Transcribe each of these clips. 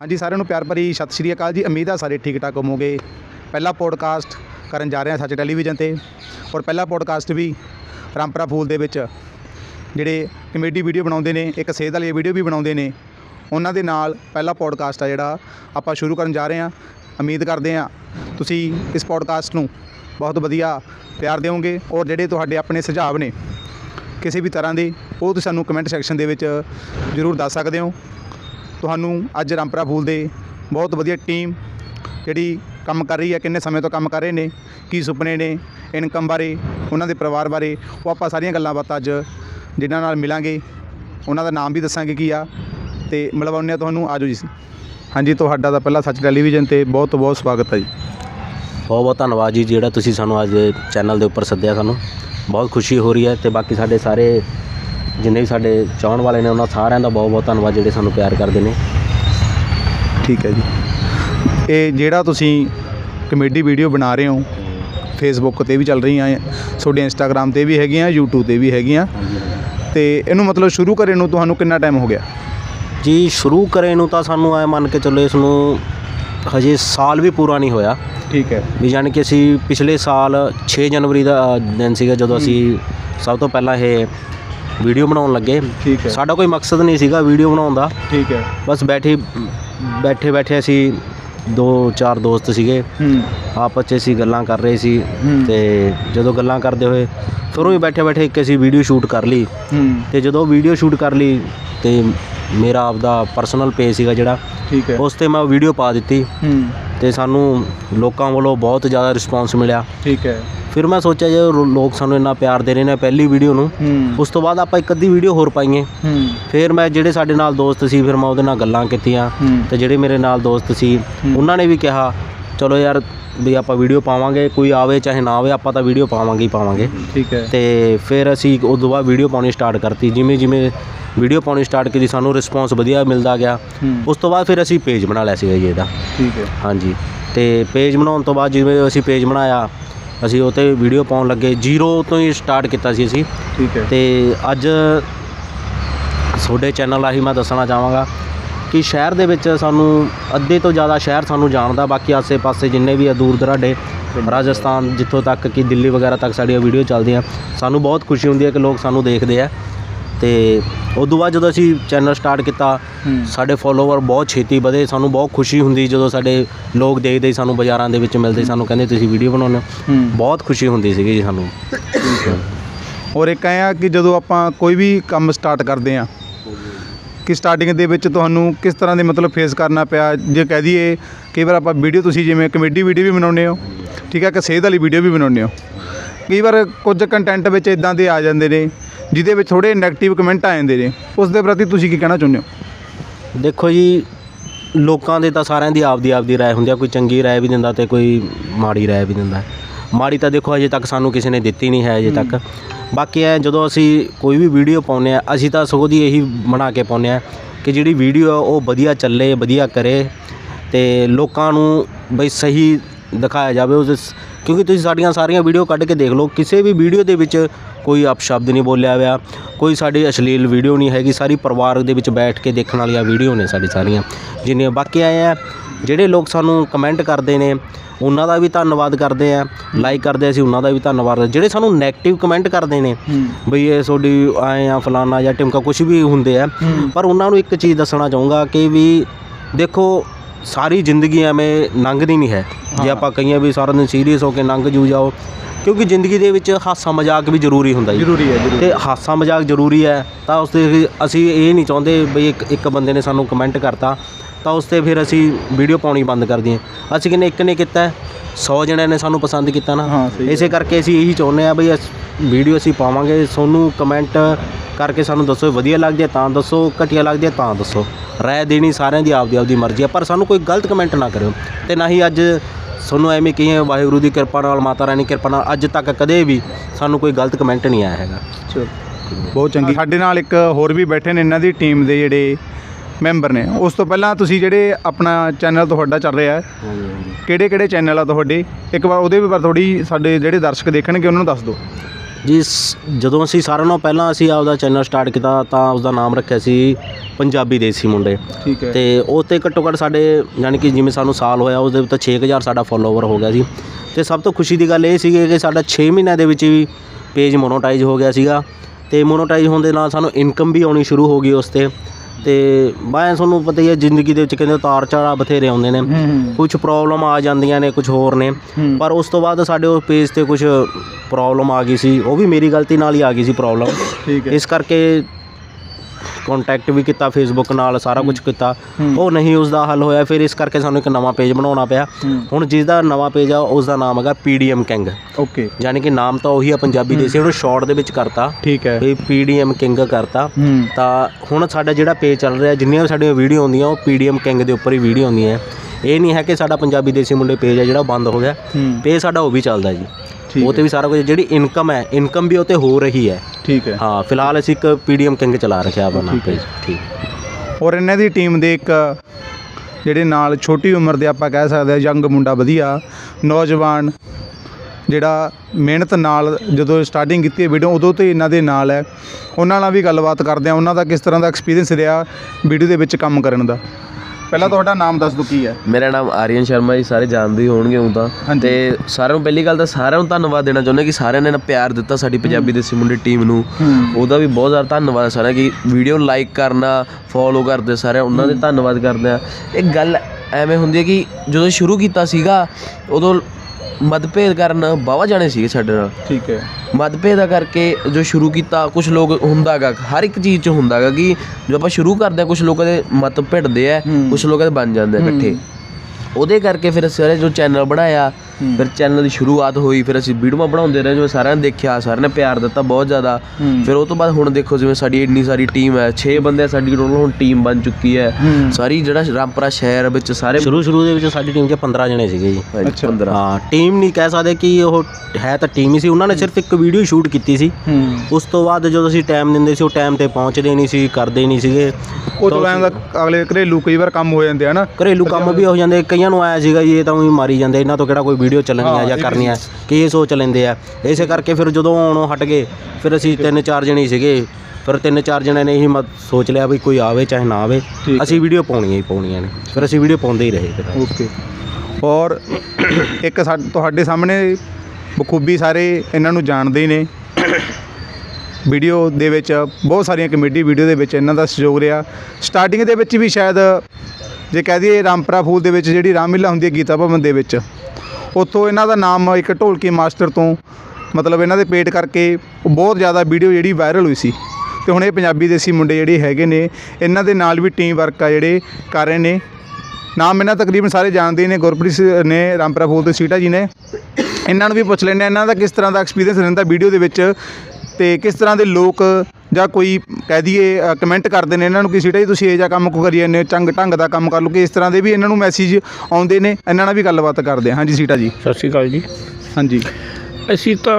ਹਾਂਜੀ, ਸਾਰਿਆਂ ਨੂੰ ਪਿਆਰ ਭਰੀ ਸਤਿ ਸ਼੍ਰੀ ਅਕਾਲ ਜੀ। ਉਮੀਦ ਆ ਸਾਰੇ ਠੀਕ ਠਾਕ ਹੋਵੋਗੇ। ਪਹਿਲਾ ਪੋਡਕਾਸਟ ਕਰਨ ਜਾ ਰਹੇ ਹਾਂ ਸੱਚ ਟੈਲੀਵਿਜ਼ਨ ਤੇ। ਔਰ ਪਹਿਲਾ ਪੋਡਕਾਸਟ ਵੀ ਰਾਮਪਰਾ ਫੂਲ ਦੇ ਵਿੱਚ, ਜਿਹੜੇ ਕਮੇਡੀ ਵੀਡੀਓ ਬਣਾਉਂਦੇ ਨੇ, ਇੱਕ ਸੇਧ ਵਾਲੀ ਵੀਡੀਓ ਵੀ ਬਣਾਉਂਦੇ ਨੇ, ਉਹਨਾਂ ਦੇ ਨਾਲ ਪਹਿਲਾ ਪੋਡਕਾਸਟ ਆ ਜਿਹੜਾ ਆਪਾਂ ਸ਼ੁਰੂ ਕਰਨ ਜਾ ਰਹੇ ਹਾਂ। ਉਮੀਦ ਕਰਦੇ ਹਾਂ ਤੁਸੀਂ ਇਸ ਪੋਡਕਾਸਟ ਨੂੰ ਬਹੁਤ ਵਧੀਆ ਪਿਆਰ ਦਿਓਗੇ ਔਰ ਜਿਹੜੇ ਤੁਹਾਡੇ ਆਪਣੇ ਸੁਝਾਅ ਨੇ ਕਿਸੇ ਵੀ ਤਰ੍ਹਾਂ ਦੇ, ਉਹ ਤੁਸੀਂ ਸਾਨੂੰ ਕਮੈਂਟ ਸੈਕਸ਼ਨ ਦੇ ਵਿੱਚ ਜ਼ਰੂਰ ਦੱਸ ਸਕਦੇ ਹੋ। ਤੁਹਾਨੂੰ ਅੱਜ ਰਾਮਪਰਾ ਫੂਲ ਦੇ ਬਹੁਤ ਵਧੀਆ ਟੀਮ ਜਿਹੜੀ ਕੰਮ ਕਰ ਰਹੀ ਹੈ, ਕਿੰਨੇ ਸਮੇਂ ਤੋਂ ਕੰਮ ਕਰ ਰਹੇ ਨੇ, ਕੀ ਸੁਪਨੇ ਨੇ ਇਨਕਮ ਬਾਰੇ, ਉਹਨਾਂ ਦੇ ਪਰਿਵਾਰ ਬਾਰੇ, ਉਹ ਆਪਾਂ ਸਾਰੀਆਂ ਗੱਲਾਂ ਬਾਤਾਂ ਅੱਜ ਜਿਨ੍ਹਾਂ ਨਾਲ ਮਿਲਾਂਗੇ। ਉਹਨਾਂ ਦਾ ਨਾਮ ਵੀ ਦੱਸਾਂਗੇ ਕੀ ਆ ਤੇ ਮਿਲਵਾਉਂਦੇ ਹਾਂ ਤੁਹਾਨੂੰ ਆਜੋ ਜੀ। ਹਾਂਜੀ, ਤੁਹਾਡਾ ਤਾਂ ਪਹਿਲਾਂ ਸੱਚ ਟੈਲੀਵਿਜ਼ਨ ਤੇ ਬਹੁਤ ਬਹੁਤ ਸਵਾਗਤ ਹੈ ਜੀ। ਬਹੁਤ ਬਹੁਤ ਧੰਨਵਾਦ ਜੀ, ਜਿਹੜਾ ਤੁਸੀਂ ਸਾਨੂੰ ਅੱਜ ਚੈਨਲ ਦੇ ਉੱਪਰ ਸੱਦਿਆ ਸਾਨੂੰ। ਬਹੁਤ ਖੁਸ਼ੀ ਹੋ ਰਹੀ ਹੈ ਤੇ ਬਾਕੀ ਸਾਡੇ ਸਾਰੇ ਜਿੰਨੇ ਵੀ ਸਾਡੇ ਚਾਹਣ ਵਾਲੇ ਨੇ ਉਹਨਾਂ ਸਾਰਿਆਂ ਦਾ ਬਹੁਤ ਬਹੁਤ ਧੰਨਵਾਦ ਜਿਹੜੇ ਸਾਨੂੰ ਪਿਆਰ ਕਰਦੇ ਨੇ। ਠੀਕ ਹੈ ਜੀ। ਇਹ ਜਿਹੜਾ ਤੁਸੀਂ ਕਮੇਡੀ ਵੀਡੀਓ ਬਣਾ ਰਹੇ ਹੋ ਫੇਸਬੁੱਕ ਤੇ ਵੀ ਚੱਲ ਰਹੀਆਂ ਹੈ ਤੁਹਾਡੇ ਇੰਸਟਾਗ੍ਰam ਤੇ ਵੀ ਹੈਗੀਆਂ YouTube ਤੇ ਵੀ ਹੈਗੀਆਂ। ਤੇ ਇਹਨੂੰ ਮਤਲਬ ਸ਼ੁਰੂ ਕਰੇ ਨੂੰ ਤੁਹਾਨੂੰ ਕਿੰਨਾ ਟਾਈਮ ਹੋ ਗਿਆ? ਜੀ ਸ਼ੁਰੂ ਕਰੇ ਨੂੰ ਤਾਂ ਸਾਨੂੰ ਐ ਮੰਨ ਕੇ ਚੱਲੋ ਇਸ ਨੂੰ ਹਜੇ ਸਾਲ ਵੀ ਪੂਰਾ ਨਹੀਂ ਹੋਇਆ। ਠੀਕ ਹੈ। ਵੀ ਜਾਣੀ ਕਿ ਅਸੀਂ ਪਿਛਲੇ ਸਾਲ 6 ਜਨਵਰੀ ਦਾ ਦਿਨ ਸੀਗਾ ਜਦੋਂ ਅਸੀਂ ਸਭ ਤੋਂ ਪਹਿਲਾਂ ਇਹ ਵੀਡੀਓ ਬਣਾਉਣ ਲੱਗੇ। ਠੀਕ ਹੈ। ਸਾਡਾ ਕੋਈ ਮਕਸਦ ਨਹੀਂ ਸੀਗਾ ਵੀਡੀਓ ਬਣਾਉਣ ਦਾ। ਠੀਕ ਹੈ। ਬਸ ਬੈਠੇ ਬੈਠੇ ਬੈਠੇ ਅਸੀਂ ਦੋ ਚਾਰ ਦੋਸਤ ਸੀਗੇ। ਆਪਸ 'ਚ ਅਸੀਂ ਗੱਲਾਂ ਕਰ ਰਹੇ ਸੀ। ਤੇ ਜਦੋਂ ਗੱਲਾਂ ਕਰਦੇ ਹੋਏ ਫਿਰ ਉਹ ਬੈਠੇ ਬੈਠੇ ਇੱਕ ਅਸੀਂ ਵੀਡੀਓ ਸ਼ੂਟ ਕਰ ਲਈ। ਤੇ ਜਦੋਂ ਵੀਡੀਓ ਸ਼ੂਟ ਕਰ ਲਈ ਤੇ ਮੇਰਾ ਆਪਦਾ ਪਰਸਨਲ ਪੇਜ ਸੀਗਾ ਜਿਹੜਾ। ਠੀਕ ਹੈ। ਉਸ ਤੇ ਮੈਂ ਵੀਡੀਓ ਪਾ ਦਿੱਤੀ। ਤੇ ਸਾਨੂੰ ਲੋਕਾਂ ਵੱਲੋਂ ਬਹੁਤ ਜ਼ਿਆਦਾ ਰਿਸਪਾਂਸ ਮਿਲਿਆ। ਠੀਕ ਹੈ। ਫਿਰ ਮੈਂ ਸੋਚਿਆ ਜੇ ਲੋਕ ਸਾਨੂੰ ਇੰਨਾ ਪਿਆਰ ਦੇ ਰਹੇ ਨੇ ਪਹਿਲੀ ਵੀਡੀਓ ਨੂੰ ਉਸ ਤੋਂ ਬਾਅਦ ਆਪਾਂ ਇੱਕ ਅੱਧੀ ਵੀਡੀਓ ਹੋਰ ਪਾਈਏ। ਫਿਰ ਮੈਂ ਜਿਹੜੇ ਸਾਡੇ ਨਾਲ ਦੋਸਤ ਸੀ ਫਿਰ ਮੈਂ ਉਹਦੇ ਨਾਲ ਗੱਲਾਂ ਕੀਤੀਆਂ। ਤੇ ਜਿਹੜੇ ਮੇਰੇ ਨਾਲ ਦੋਸਤ ਸੀ। ਉਹਨਾਂ ਨੇ ਵੀ ਕਿਹਾ ਚਲੋ ਯਾਰ ਵੀ ਆਪਾਂ ਵੀਡੀਓ ਪਾਵਾਂਗੇ ਕੋਈ ਆਵੇ ਚਾਹੇ ਨਾ ਆਵੇ ਆਪਾਂ ਤਾਂ ਵੀਡੀਓ ਪਾਵਾਂਗੇ ਹੀ ਪਾਵਾਂਗੇ। ਠੀਕ ਹੈ। ਤੇ ਫਿਰ ਅਸੀਂ ਉਸ ਤੋਂ ਬਾਅਦ ਵੀਡੀਓ ਪਾਉਣੀ ਸਟਾਰਟ ਕਰਤੀ। ਜਿਵੇਂ ਜਿਵੇਂ ਵੀਡੀਓ ਪਾਉਣੀ ਸਟਾਰਟ ਕੀਤੀ ਸਾਨੂੰ ਰਿਸਪੌਂਸ ਵਧੀਆ ਮਿਲਦਾ ਗਿਆ। ਉਸ ਤੋਂ ਬਾਅਦ ਫਿਰ ਅਸੀਂ ਪੇਜ ਬਣਾ ਲਿਆ ਸੀਗਾ ਜੀ ਇਹਦਾ। ਠੀਕ ਹੈ। ਹਾਂਜੀ। ਤੇ ਪੇਜ ਬਣਾਉਣ ਤੋਂ ਬਾਅਦ ਜਿਵੇਂ ਅਸੀਂ ਪੇਜ ਬਣਾਇਆ ਅਸੀਂ ਉਹ 'ਤੇ ਵੀਡੀਓ ਪਾਉਣ ਲੱਗੇ। ਜ਼ੀਰੋ ਤੋਂ ਹੀ ਸਟਾਰਟ ਕੀਤਾ ਸੀ ਅਸੀਂ। ਠੀਕ ਹੈ। ਤੇ ਅੱਜ ਤੁਹਾਡੇ ਚੈਨਲ ਰਾਹੀਂ ਮੈਂ ਦੱਸਣਾ ਚਾਹਾਂਗਾ ਕਿ ਸ਼ਹਿਰ ਦੇ ਵਿੱਚ ਸਾਨੂੰ ਅੱਧੇ ਤੋਂ ਜ਼ਿਆਦਾ ਸ਼ਹਿਰ ਸਾਨੂੰ ਜਾਣਦਾ ਬਾਕੀ ਆਸੇ-ਪਾਸੇ ਜਿੰਨੇ ਵੀ ਆ ਦੂਰ ਦਰਾਡੇ ਰਾਜਸਥਾਨ ਜਿੱਥੋਂ ਤੱਕ ਕਿ ਦਿੱਲੀ ਵਗੈਰਾ ਤੱਕ ਸਾਡੀਆਂ ਵੀਡੀਓ ਚੱਲਦੀਆਂ। ਸਾਨੂੰ ਬਹੁਤ ਖੁਸ਼ੀ ਹੁੰਦੀ ਹੈ ਕਿ ਲੋਕ ਸਾਨੂੰ ਦੇਖਦੇ ਆ। ਤੇ ਉਦੋਂ ਬਾਅਦ ਜਦੋਂ ਅਸੀਂ ਚੈਨਲ ਸਟਾਰਟ ਕੀਤਾ ਸਾਡੇ ਫੋਲੋਵਰ ਬਹੁਤ ਛੇਤੀ ਵਧੇ ਸਾਨੂੰ ਬਹੁਤ ਖੁਸ਼ੀ ਹੁੰਦੀ ਜਦੋਂ ਸਾਡੇ ਲੋਕ ਦੇਖਦੇ ਸਾਨੂੰ ਬਾਜ਼ਾਰਾਂ ਦੇ ਵਿੱਚ ਮਿਲਦੇ ਸਾਨੂੰ ਕਹਿੰਦੇ ਤੁਸੀਂ ਵੀਡੀਓ ਬਣਾਉਂਦੇ ਹੋ। ਹੂੰ। ਬਹੁਤ ਖੁਸ਼ੀ ਹੁੰਦੀ ਸੀਗੀ ਜੀ ਸਾਨੂੰ। ਔਰ ਇੱਕ ਐਂ ਆ ਕਿ ਜਦੋਂ ਆਪਾਂ ਕੋਈ ਵੀ ਕੰਮ ਸਟਾਰਟ ਕਰਦੇ ਆ ਕਿ ਸਟਾਰਟਿੰਗ ਦੇ ਵਿੱਚ ਤੁਹਾਨੂੰ ਕਿਸ ਤਰ੍ਹਾਂ ਦੇ ਮਤਲਬ ਫੇਸ ਕਰਨਾ ਪਿਆ? ਜੇ ਕਹਿ ਦਈਏ ਕਈ ਵਾਰ ਆਪਾਂ ਵੀਡੀਓ ਤੁਸੀਂ ਜਿਵੇਂ ਕਮੇਡੀ ਵੀਡੀਓ ਵੀ ਬਣਾਉਂਦੇ ਹੋ ਠੀਕ ਹੈ ਕਿ ਸੇਧ ਵਾਲੀ ਵੀਡੀਓ ਵੀ ਬਣਾਉਂਦੇ ਹੋ। ਕਈ ਵਾਰ ਕੁਝ ਕੰਟੈਂਟ ਵਿੱਚ ਇਦਾਂ ਦੇ ਆ ਜਾਂਦੇ ਨੇ ਜਿਹਦੇ ਵਿੱਚ ਥੋੜੇ 네ਗੇਟਿਵ ਕਮੈਂਟ ਆ ਜਾਂਦੇ ਨੇ, ਉਸ ਦੇ ਪ੍ਰਤੀ ਤੁਸੀਂ ਕੀ ਕਹਿਣਾ ਚਾਹੁੰਦੇ ਹੋ? ਦੇਖੋ ਜੀ, ਲੋਕਾਂ ਦੇ ਤਾਂ ਸਾਰਿਆਂ ਦੀ ਆਪਦੀ ਆਪਦੀ ਰਾਏ ਹੁੰਦੀ ਆ, ਕੋਈ ਚੰਗੀ ਰਾਏ ਵੀ ਦਿੰਦਾ ਤੇ ਕੋਈ ਮਾੜੀ ਰਾਏ ਵੀ ਦਿੰਦਾ। ਮਾੜੀ ਤਾਂ ਦੇਖੋ ਅਜੇ ਤੱਕ ਸਾਨੂੰ ਕਿਸੇ ਨੇ ਦਿੱਤੀ ਨਹੀਂ ਹੈ ਅਜੇ ਤੱਕ। ਬਾਕੀ ਹੈ ਜਦੋਂ ਅਸੀਂ ਕੋਈ ਵੀ ਵੀਡੀਓ ਪਾਉਂਦੇ ਆ, ਅਸੀਂ ਤਾਂ ਸਗੋਂ ਦੀ ਇਹੀ ਬਣਾ ਕੇ ਪਾਉਂਦੇ ਆ ਕਿ ਜਿਹੜੀ ਵੀਡੀਓ ਆ, ਉਹ ਵਧੀਆ ਚੱਲੇ, ਵਧੀਆ ਕਰੇ ਤੇ ਲੋਕਾਂ ਨੂੰ ਬਈ ਸਹੀ ਦਿਖਾਇਆ ਜਾਵੇ ਉਸ ਕਿਉਂਕਿ ਤੁਸੀਂ ਸਾਡੀਆਂ ਸਾਰੀਆਂ ਵੀਡੀਓ ਕੱਢ ਕੇ ਦੇਖ ਲਓ, ਕਿਸੇ ਵੀ ਵੀਡੀਓ ਦੇ ਵਿੱਚ ਕੋਈ ਅਪਸ਼ਬਦ ਨਹੀਂ ਬੋਲਿਆ ਹੋਇਆ ਕੋਈ ਸਾਡੀ ਅਸ਼ਲੀਲ ਵੀਡੀਓ ਨਹੀਂ ਹੈਗੀ ਸਾਰੀ ਪਰਿਵਾਰ ਦੇ ਵਿੱਚ ਬੈਠ ਕੇ ਦੇਖਣ ਵਾਲੀਆਂ ਵੀਡੀਓ ਨੇ ਸਾਡੀ ਸਾਰੀਆਂ। ਜਿੰਨੀਆਂ ਬਾਕੀ ਆਏ ਆ ਜਿਹੜੇ ਲੋਕ ਸਾਨੂੰ ਕਮੈਂਟ ਕਰਦੇ ਨੇ ਉਹਨਾਂ ਦਾ ਵੀ ਧੰਨਵਾਦ ਕਰਦੇ ਆ ਲਾਈਕ ਕਰਦੇ ਅਸੀਂ ਉਹਨਾਂ ਦਾ ਵੀ ਧੰਨਵਾਦ ਜਿਹੜੇ ਸਾਨੂੰ 네ਗੇਟਿਵ ਕਮੈਂਟ ਕਰਦੇ ਨੇ ਬਈ ਇਹ ਤੁਹਾਡੀ ਆਏ ਆ ਫਲਾਨਾ ਜਾਂ ਟਿਮਕਾ ਕੁਝ ਵੀ ਹੁੰਦੇ ਆ ਪਰ ਉਹਨਾਂ ਨੂੰ ਇੱਕ ਚੀਜ਼ ਦੱਸਣਾ ਚਾਹੂੰਗਾ ਕਿ ਵੀ ਦੇਖੋ ਸਾਰੀ ਜ਼ਿੰਦਗੀ ਐਵੇਂ ਲੰਘਦੀ ਨਹੀਂ ਹੈ। ਜੇ ਆਪਾਂ ਕਹੀਏ ਵੀ ਸਾਰਾ ਦਿਨ ਸੀਰੀਅਸ ਹੋ ਕੇ ਲੰਘ ਜੂ ਜਾਓ ਕਿਉਂਕਿ ਜ਼ਿੰਦਗੀ ਦੇ ਵਿੱਚ ਹਾਸਾ ਮਜ਼ਾਕ ਵੀ ਜ਼ਰੂਰੀ ਹੁੰਦਾ ਜੀ। ਜ਼ਰੂਰੀ ਹੈ ਜ਼ਰੂਰੀ ਤੇ ਹਾਸਾ ਮਜ਼ਾਕ ਜ਼ਰੂਰੀ ਹੈ ਤਾਂ ਉਸ ਤੇ ਅਸੀਂ ਇਹ ਨਹੀਂ ਚਾਹੁੰਦੇ ਬਈ ਇੱਕ ਇੱਕ ਬੰਦੇ ਨੇ ਸਾਨੂੰ ਕਮੈਂਟ ਕਰਤਾ ਤਾਂ ਉਸ ਤੇ ਫਿਰ ਅਸੀਂ ਵੀਡੀਓ ਪਾਉਣੀ ਬੰਦ ਕਰ ਦਈਏ। ਅਸੀਂ ਕਹਿੰਦੇ ਇੱਕ ਨੇ ਕੀਤਾ 100 ਜਣਿਆਂ ਨੇ ਸਾਨੂੰ ਪਸੰਦ ਕੀਤਾ ਨਾ। ਇਸੇ ਕਰਕੇ ਅਸੀਂ ਇਹੀ ਚਾਹੁੰਦੇ ਆ ਬਈ ਵੀਡੀਓ ਅਸੀਂ ਪਾਵਾਂਗੇ ਤੁਹਾਨੂੰ ਕਮੈਂਟ ਕਰਕੇ ਸਾਨੂੰ ਦੱਸੋ ਵਧੀਆ ਲੱਗਦੀ ਹੈ ਤਾਂ ਦੱਸੋ ਘਟੀਆ ਲੱਗਦੀ ਹੈ ਤਾਂ ਦੱਸੋ। ਰਾਏ ਦੇਣੀ ਸਾਰਿਆਂ ਦੀ ਆਪਦੀ ਆਪਦੀ ਮਰਜ਼ੀ ਹੈ ਪਰ ਸਾਨੂੰ ਕੋਈ ਗਲਤ ਕਮੈਂਟ ਨਾ ਕਰਿਓ। ਤੇ ਨਾ ਹੀ ਅੱਜ ਤੁਹਾਨੂੰ ਐਵੇਂ ਕਹੀਏ ਵਾਹਿਗੁਰੂ ਦੀ ਕਿਰਪਾ ਨਾਲ ਮਾਤਾ ਰਾਣੀ ਦੀ ਕਿਰਪਾ ਨਾਲ ਅੱਜ ਤੱਕ ਕਦੇ ਵੀ ਸਾਨੂੰ ਕੋਈ ਗਲਤ ਕਮੈਂਟ ਨਹੀਂ ਆਇਆ ਹੈਗਾ। ਚਲੋ ਬਹੁਤ ਚੰਗੀ। ਸਾਡੇ ਨਾਲ ਇੱਕ ਹੋਰ ਵੀ ਬੈਠੇ ਨੇ ਇਹਨਾਂ ਦੀ ਟੀਮ ਦੇ ਜਿਹੜੇ ਮੈਂਬਰ ਨੇ। ਉਸ ਤੋਂ ਪਹਿਲਾਂ ਤੁਸੀਂ ਜਿਹੜੇ ਆਪਣਾ ਚੈਨਲ ਤੁਹਾਡਾ ਚੱਲ ਰਿਹਾ ਹੈ ਹਾਂਜੀ ਹਾਂਜੀ। ਕਿਹੜੇ ਕਿਹੜੇ ਚੈਨਲ ਆ ਤੁਹਾਡੇ? ਇੱਕ ਵਾਰ ਉਹਦੇ ਵੀ ਪਰ ਥੋੜੀ ਸਾਡੇ ਜਿਹੜੇ ਦਰਸ਼ਕ ਦੇਖਣਗੇ ਉਹਨਾਂ ਨੂੰ ਦੱਸ ਦਿਓ। ਜੀ ਸ- ਜਦੋਂ ਅਸੀਂ ਸਾਰਿਆਂ ਨਾਲੋਂ ਪਹਿਲਾਂ ਅਸੀਂ ਆਪਦਾ ਚੈਨਲ ਸਟਾਰਟ ਕੀਤਾ ਤਾਂ ਉਸ ਦਾ ਨਾਮ ਰੱਖਿਆ ਸੀ ਪੰਜਾਬੀ ਦੇਸੀ ਮੁੰਡੇ। ਠੀਕ ਹੈ। ਤੇ ਉਹ 'ਤੇ ਘੱਟੋ ਘੱਟ ਸਾਡੇ ਯਾਨੀ ਕਿ ਜਿਵੇਂ ਸਾਨੂੰ ਸਾਲ ਹੋਇਆ ਉਹਦੇ ਉੱਤੇ 6000 ਸਾਡਾ ਫੋਲੋਵਰ ਹੋ ਗਿਆ ਸੀ। ਤੇ ਸਭ ਤੋਂ ਖੁਸ਼ੀ ਦੀ ਗੱਲ ਇਹ ਸੀਗੀ ਕਿ ਸਾਡਾ 6 ਮਹੀਨਿਆਂ ਦੇ ਵਿੱਚ ਹੀ ਪੇਜ ਮੋਨੋਟਾਈਜ਼ ਹੋ ਗਿਆ ਸੀਗਾ। ਤੇ ਮੋਨੋਟਾਈਜ਼ ਹੋਣ ਦੇ ਨਾਲ ਸਾਨੂੰ ਇਨਕਮ ਵੀ ਆਉਣੀ ਸ਼ੁਰੂ ਹੋ ਗਈ ਉਸ ਤੇ। ਤੇ ਮੈਂ ਤੁਹਾਨੂੰ ਪਤਾ ਹੀ ਹੈ ਜ਼ਿੰਦਗੀ ਦੇ ਵਿੱਚ ਕਹਿੰਦੇ ਉਤਾਰ ਚੜ੍ਹਾਅ ਬਥੇਰੇ ਆਉਂਦੇ ਨੇ। ਕੁਝ ਪ੍ਰੋਬਲਮ ਆ ਜਾਂਦੀਆਂ ਨੇ ਕੁਝ ਹੋਰ ਨੇ। ਪਰ ਉਸ ਤੋਂ ਬਾਅਦ ਸਾਡੇ ਉਹ ਪੇਜ ਤੇ ਕੁਝ ਪ੍ਰੋਬਲਮ ਆ ਗਈ ਸੀ। ਉਹ ਵੀ ਮੇਰੀ ਗਲਤੀ ਨਾਲ ਹੀ ਆ ਗਈ ਸੀ ਪ੍ਰੋਬਲਮ ਇਸ ਕਰਕੇ ਕੰਟੈਕਟ ਵੀ ਕੀਤਾ ਫੇਸਬੁੱਕ ਨਾਲ ਸਾਰਾ ਕੁਝ ਕੀਤਾ। ਉਹ ਨਹੀਂ ਉਸ ਦਾ ਹੱਲ ਹੋਇਆ ਫਿਰ ਇਸ ਕਰਕੇ ਸਾਨੂੰ ਇੱਕ ਨਵਾਂ ਪੇਜ ਬਣਾਉਣਾ ਪਿਆ। ਹੁਣ ਜਿਸ ਦਾ ਨਵਾਂ ਪੇਜ ਆ ਉਸ ਦਾ ਨਾਮ ਹੈਗਾ ਪੀਡੀਐਮ ਕਿੰਗ ਓਕੇ ਯਾਨੀ ਕਿ ਨਾਮ ਤਾਂ ਉਹੀ ਆ ਪੰਜਾਬੀ ਦੇ ਸੀ ਉਹਨੂੰ ਸ਼ਾਰਟ ਦੇ ਵਿੱਚ ਕਰਤਾ। ਠੀਕ ਹੈ। ਵੀ ਪੀਡੀਐਮ ਕਿੰਗ ਕਰਤਾ। ਤਾਂ ਹੁਣ ਸਾਡਾ ਜਿਹੜਾ ਪੇਜ ਚੱਲ ਰਿਹਾ ਜਿੰਨੀਆਂ ਵੀ ਸਾਡੀਆਂ ਵੀਡੀਓ ਹੁੰਦੀਆਂ ਉਹ ਪੀਡੀਐਮ ਕਿੰਗ ਦੇ ਉੱਪਰ ਹੀ ਵੀਡੀਓ ਹੁੰਦੀਆਂ। ਇਹ ਨਹੀਂ ਹੈ ਕਿ ਸਾਡਾ ਪੰਜਾਬੀ ਦੇਸੀ ਮੁੰਡੇ ਪੇਜ ਹੈ ਜਿਹੜਾ ਬੰਦ ਹੋ ਗਿਆ। ਪੇਜ ਸਾਡਾ ਉਹ ਵੀ ਚੱਲਦਾ ਜੀ। ਉਹ ਤੇ ਵੀ ਸਾਰਾ ਕੁਝ ਜਿਹੜੀ ਇਨਕਮ ਹੈ ਇਨਕਮ ਵੀ ਉਹ ਤੇ ਹੋ ਰਹੀ ਹੈ। ਠੀਕ ਹੈ। ਹਾਂ ਫਿਲਹਾਲ ਅਸੀਂ ਇੱਕ ਪੀਡੀਐਮ ਕਿੰਗ ਚਲਾ ਰੱਖਿਆ ਆਪਣਾ। ਪੇਜ ਠੀਕ। ਔਰ ਇਹਨਾਂ ਦੀ ਟੀਮ ਦੇ ਇੱਕ ਜਿਹੜੇ ਨਾਲ ਛੋਟੀ ਉਮਰ ਦੇ ਆਪਾਂ ਕਹਿ ਸਕਦੇ ਹਾਂ ਯੰਗ ਮੁੰਡਾ ਵਧੀਆ ਨੌਜਵਾਨ ਜਿਹੜਾ ਮਿਹਨਤ ਨਾਲ ਜਦੋਂ ਸਟਾਰਟਿੰਗ ਕੀਤੀ ਹੈ ਵੀਡੀਓ ਉਦੋਂ ਤੋਂ ਇਹਨਾਂ ਦੇ ਨਾਲ ਹੈ। ਉਹਨਾਂ ਨਾਲ ਵੀ ਗੱਲਬਾਤ ਕਰਦੇ ਆ ਉਹਨਾਂ ਦਾ ਕਿਸ ਤਰ੍ਹਾਂ ਦਾ ਐਕਸਪੀਰੀਅੰਸ ਰਿਹਾ ਵੀਡੀਓ ਦੇ ਵਿੱਚ ਕੰਮ ਕਰਨ ਦਾ। ਪਹਿਲਾਂ ਤੁਹਾਡਾ ਨਾਮ ਦੱਸ ਦਿਓ ਕੀ ਹੈ? ਮੇਰਾ ਨਾਮ ਆਰੀਅਨ ਸ਼ਰਮਾ ਜੀ ਸਾਰੇ ਜਾਣਦੇ ਹੀ ਹੋਣਗੇ ਹੁਣ ਤਾਂ। ਤੇ ਸਾਰਿਆਂ ਨੂੰ ਪਹਿਲੀ ਗੱਲ ਤਾਂ ਸਾਰਿਆਂ ਨੂੰ ਧੰਨਵਾਦ ਦੇਣਾ ਚਾਹੁੰਦਾ ਕਿ ਸਾਰਿਆਂ ਨੇ ਨਾ ਪਿਆਰ ਦਿੱਤਾ ਸਾਡੀ ਪੰਜਾਬੀ ਦੇਸੀ ਮੁੰਡੇ ਟੀਮ ਨੂੰ। ਉਹਦਾ ਵੀ ਬਹੁਤ ਜ਼ਿਆਦਾ ਧੰਨਵਾਦ ਸਾਰਿਆਂ ਕਿ ਵੀਡੀਓ ਲਾਈਕ ਕਰਨਾ ਫੋਲੋ ਕਰਦੇ ਸਾਰੇ ਉਹਨਾਂ ਦੇ ਧੰਨਵਾਦ ਕਰਦੇ ਆ ਇੱਕ ਗੱਲ ਐਵੇਂ ਹੁੰਦੀ ਹੈ ਕਿ ਜਦੋਂ ਸ਼ੁਰੂ ਕੀਤਾ ਸੀਗਾ ਉਦੋਂ ਮਤਭੇਦ ਕਰਨ ਬਾਵਾ ਜਾਣੇ ਸੀਗੇ ਸਾਡੇ ਨਾਲ। ਠੀਕ ਹੈ। ਮਤਭੇਦ ਕਰਕੇ ਜੋ ਸ਼ੁਰੂ ਕੀਤਾ ਕੁਝ ਲੋਕ ਹੁੰਦਾਗਾ ਹਰ ਇੱਕ ਚੀਜ਼ 'ਚ ਹੁੰਦਾਗਾ ਕਿ ਜੋ ਆਪਾਂ ਸ਼ੁਰੂ ਕਰਦੇ ਆ ਕੁਝ ਲੋਕਾਂ ਦੇ ਮਤ ਭਿੜਦੇ ਆ। ਕੁਝ ਲੋਕਾਂ ਦੇ ਬਣ ਜਾਂਦੇ ਆ ਇਕੱਠੇ ਉਹਦੇ ਕਰਕੇ ਫਿਰ ਸਾਰੇ ਜੋ ਚੈਨਲ ਬਣਾਇਆ। ਫਿਰ ਚੈਨਲ ਦੀ ਸ਼ੁਰੂਆਤ ਹੋਈ ਫਿਰ ਅਸੀਂ ਵੀਡੀਓਆਂ ਬਣਾਉਂਦੇ ਰਹੇ ਜਿਵੇਂ ਸਾਰਿਆਂ ਨੇ ਦੇਖਿਆ ਸਾਰਿਆਂ ਨੇ ਪਿਆਰ ਦਿੱਤਾ ਬਹੁਤ ਜ਼ਿਆਦਾ। ਫਿਰ ਉਹ ਤੋਂ ਬਾਅਦ ਹੁਣ ਦੇਖੋ ਜਿਵੇਂ ਸਾਡੀ ਇੰਨੀ ਸਾਰੀ ਟੀਮ ਹੈ 6 ਬੰਦੇ ਸਾਡੀ ਟੋਟਲ ਹੁਣ ਟੀਮ ਬਣ ਚੁੱਕੀ ਹੈ। ਸਾਰੀ ਜਿਹੜਾ ਰਾਮਪੁਰਾ ਸ਼ਹਿਰ ਵਿੱਚ ਸਾਰੇ ਸ਼ੁਰੂ ਸ਼ੁਰੂ ਦੇ ਵਿੱਚ ਸਾਡੀ ਟੀਮ 'ਚ 15 ਜਣੇ ਸੀਗੇ ਜੀ। ਅੱਛਾ। 15 ਹਾਂ ਟੀਮ ਨਹੀਂ ਕਹਿ ਸਕਦੇ ਕਿ ਉਹ ਹੈ ਤਾਂ ਟੀਮ ਹੀ ਸੀ। ਉਹਨਾਂ ਨੇ ਸਿਰਫ ਇੱਕ ਵੀਡੀਓ ਸ਼ੂਟ ਕੀਤੀ ਸੀ। ਉਸ ਤੋਂ ਬਾਅਦ ਜਦੋਂ ਅਸੀਂ ਟਾਈਮ ਦਿੰਦੇ ਸੀ ਉਹ ਟਾਈਮ ਤੇ ਪਹੁੰਚਦੇ ਨਹੀਂ ਸੀ ਕਰਦੇ ਨਹੀਂ ਸੀਗੇ। ਉਹ ਤੋਂ ਐਂ ਦਾ ਅਗਲੇ ਘਰੇਲੂ ਕਈ ਵਾਰ ਕੰਮ ਹੋ ਜਾਂਦੇ ਆ ਨਾ। ਘਰੇਲੂ ਕੰਮ ਵੀ ਹੋ ਜਾਂਦੇ ਕਈਆਂ ਨੂੰ ਆਇਆ ਸੀਗਾ ਜੀ ਇਹ ਤਾਂ ਉਹੀ ਮਾਰੀ ਜਾਂਦੇ ਇਹਨਾਂ ਤੋਂ ਕਿਹੜਾ ਕੋਈ ਵੀਡੀਓ ਚੱਲਣੀ ਆ ਜਾਂ ਕਰਨੀ ਆ। ਕਿ ਇਹ ਸੋਚ ਲੈਂਦੇ ਆ। ਇਸੇ ਕਰਕੇ ਫਿਰ ਜਦੋਂ ਆਉਣੋਂ ਹਟ ਗਏ ਫਿਰ ਅਸੀਂ ਤਿੰਨ ਚਾਰ ਜਣੇ ਸੀਗੇ। ਫਿਰ ਤਿੰਨ ਚਾਰ ਜਣਿਆਂ ਨੇ ਇਹੀ ਮਤ ਸੋਚ ਲਿਆ ਵੀ ਕੋਈ ਆਵੇ ਚਾਹੇ ਨਾ ਆਵੇ। ਅਸੀਂ ਵੀਡੀਓ ਪਾਉਣੀਆਂ ਹੀ ਪਾਉਣੀਆਂ ਨੇ। ਫਿਰ ਅਸੀਂ ਵੀਡੀਓ ਪਾਉਂਦੇ ਹੀ ਰਹੇ ਫਿਰ। ਓਕੇ। ਔਰ ਇੱਕ ਸਾ ਤੁਹਾਡੇ ਸਾਹਮਣੇ ਬਖੂਬੀ ਸਾਰੇ ਇਹਨਾਂ ਨੂੰ ਜਾਣਦੇ ਹੀ ਨੇ। ਵੀਡੀਓ ਦੇ ਵਿੱਚ, ਬਹੁਤ ਸਾਰੀਆਂ ਕਮੇਡੀ ਵੀਡੀਓ ਦੇ ਵਿੱਚ ਇਹਨਾਂ ਦਾ ਸਹਿਯੋਗ ਰਿਹਾ। ਸਟਾਰਟਿੰਗ ਦੇ ਵਿੱਚ ਵੀ ਸ਼ਾਇਦ, ਜੇ ਕਹਿ ਦਈਏ ਰਾਮਪਰਾ ਫੂਲ ਦੇ ਵਿੱਚ ਜਿਹੜੀ ਰਾਮਲੀਲਾ ਹੁੰਦੀ ਹੈ ਗੀਤਾ ਭਵਨ ਦੇ ਵਿੱਚ, ਉੱਥੋਂ ਇਹਨਾਂ ਦਾ ਨਾਮ ਇੱਕ ਢੋਲਕੀ ਮਾਸਟਰ ਤੋਂ ਮਤਲਬ ਇਹਨਾਂ ਦੇ ਪੇਟ ਕਰਕੇ ਬਹੁਤ ਜ਼ਿਆਦਾ ਵੀਡੀਓ ਜਿਹੜੀ ਵਾਇਰਲ ਹੋਈ ਸੀ। ਤੇ ਹੁਣ ਇਹ ਪੰਜਾਬੀ ਦੇਸੀ ਮੁੰਡੇ ਜਿਹੜੇ ਹੈਗੇ ਨੇ, ਇਹਨਾਂ ਦੇ ਨਾਲ ਵੀ ਟੀਮ ਵਰਕ ਆ ਜਿਹੜੇ ਕਰ ਰਹੇ ਨੇ। ਨਾਮ ਇਹਨਾਂ ਤਕਰੀਬਨ ਸਾਰੇ ਜਾਣਦੇ ਨੇ, ਗੁਰਪ੍ਰੀਤ ਨੇ ਰਾਮਪਰਾ ਫੂਲ ਤੇ ਸੀਟਾ ਜੀ ਨੇ। ਇਹਨਾਂ ਨੂੰ ਵੀ ਪੁੱਛ ਲੈਂਦੇ ਹਾਂ, ਇਹਨਾਂ ਦਾ ਕਿਸ ਤਰ੍ਹਾਂ ਦਾ ਐਕਸਪੀਰੀਅੰਸ ਰਹਿੰਦਾ ਵੀਡੀਓ ਦੇ ਵਿੱਚ? ਤੇ ਕਿਸ ਤਰ੍ਹਾਂ ਦੇ ਲੋਕ ਜਾਂ ਕੋਈ ਕਹਿ ਦਈਏ ਕਮੈਂਟ ਕਰਦੇ ਨੇ ਇਹਨਾਂ ਨੂੰ ਕਿ ਸੀਟਾ ਜੀ ਤੁਸੀਂ ਇਹ ਜਿਹਾ ਕੰਮ ਕੋ ਕਰੀ ਜਾਂਦੇ ਹੋ? ਚੰਗ ਢੰਗ ਦਾ ਕੰਮ ਕਰ ਲਓ ਕਿ ਇਸ ਤਰ੍ਹਾਂ ਦੇ ਵੀ ਇਹਨਾਂ ਨੂੰ ਮੈਸੇਜ ਆਉਂਦੇ ਨੇ ਇਹਨਾਂ ਨਾਲ ਵੀ ਗੱਲਬਾਤ ਕਰਦੇ ਹਾਂ ਹਾਂਜੀ ਸੀਟਾ ਜੀ। ਸਤਿ ਸ਼੍ਰੀ ਅਕਾਲ ਜੀ। ਹਾਂਜੀ। ਅਸੀਂ ਤਾਂ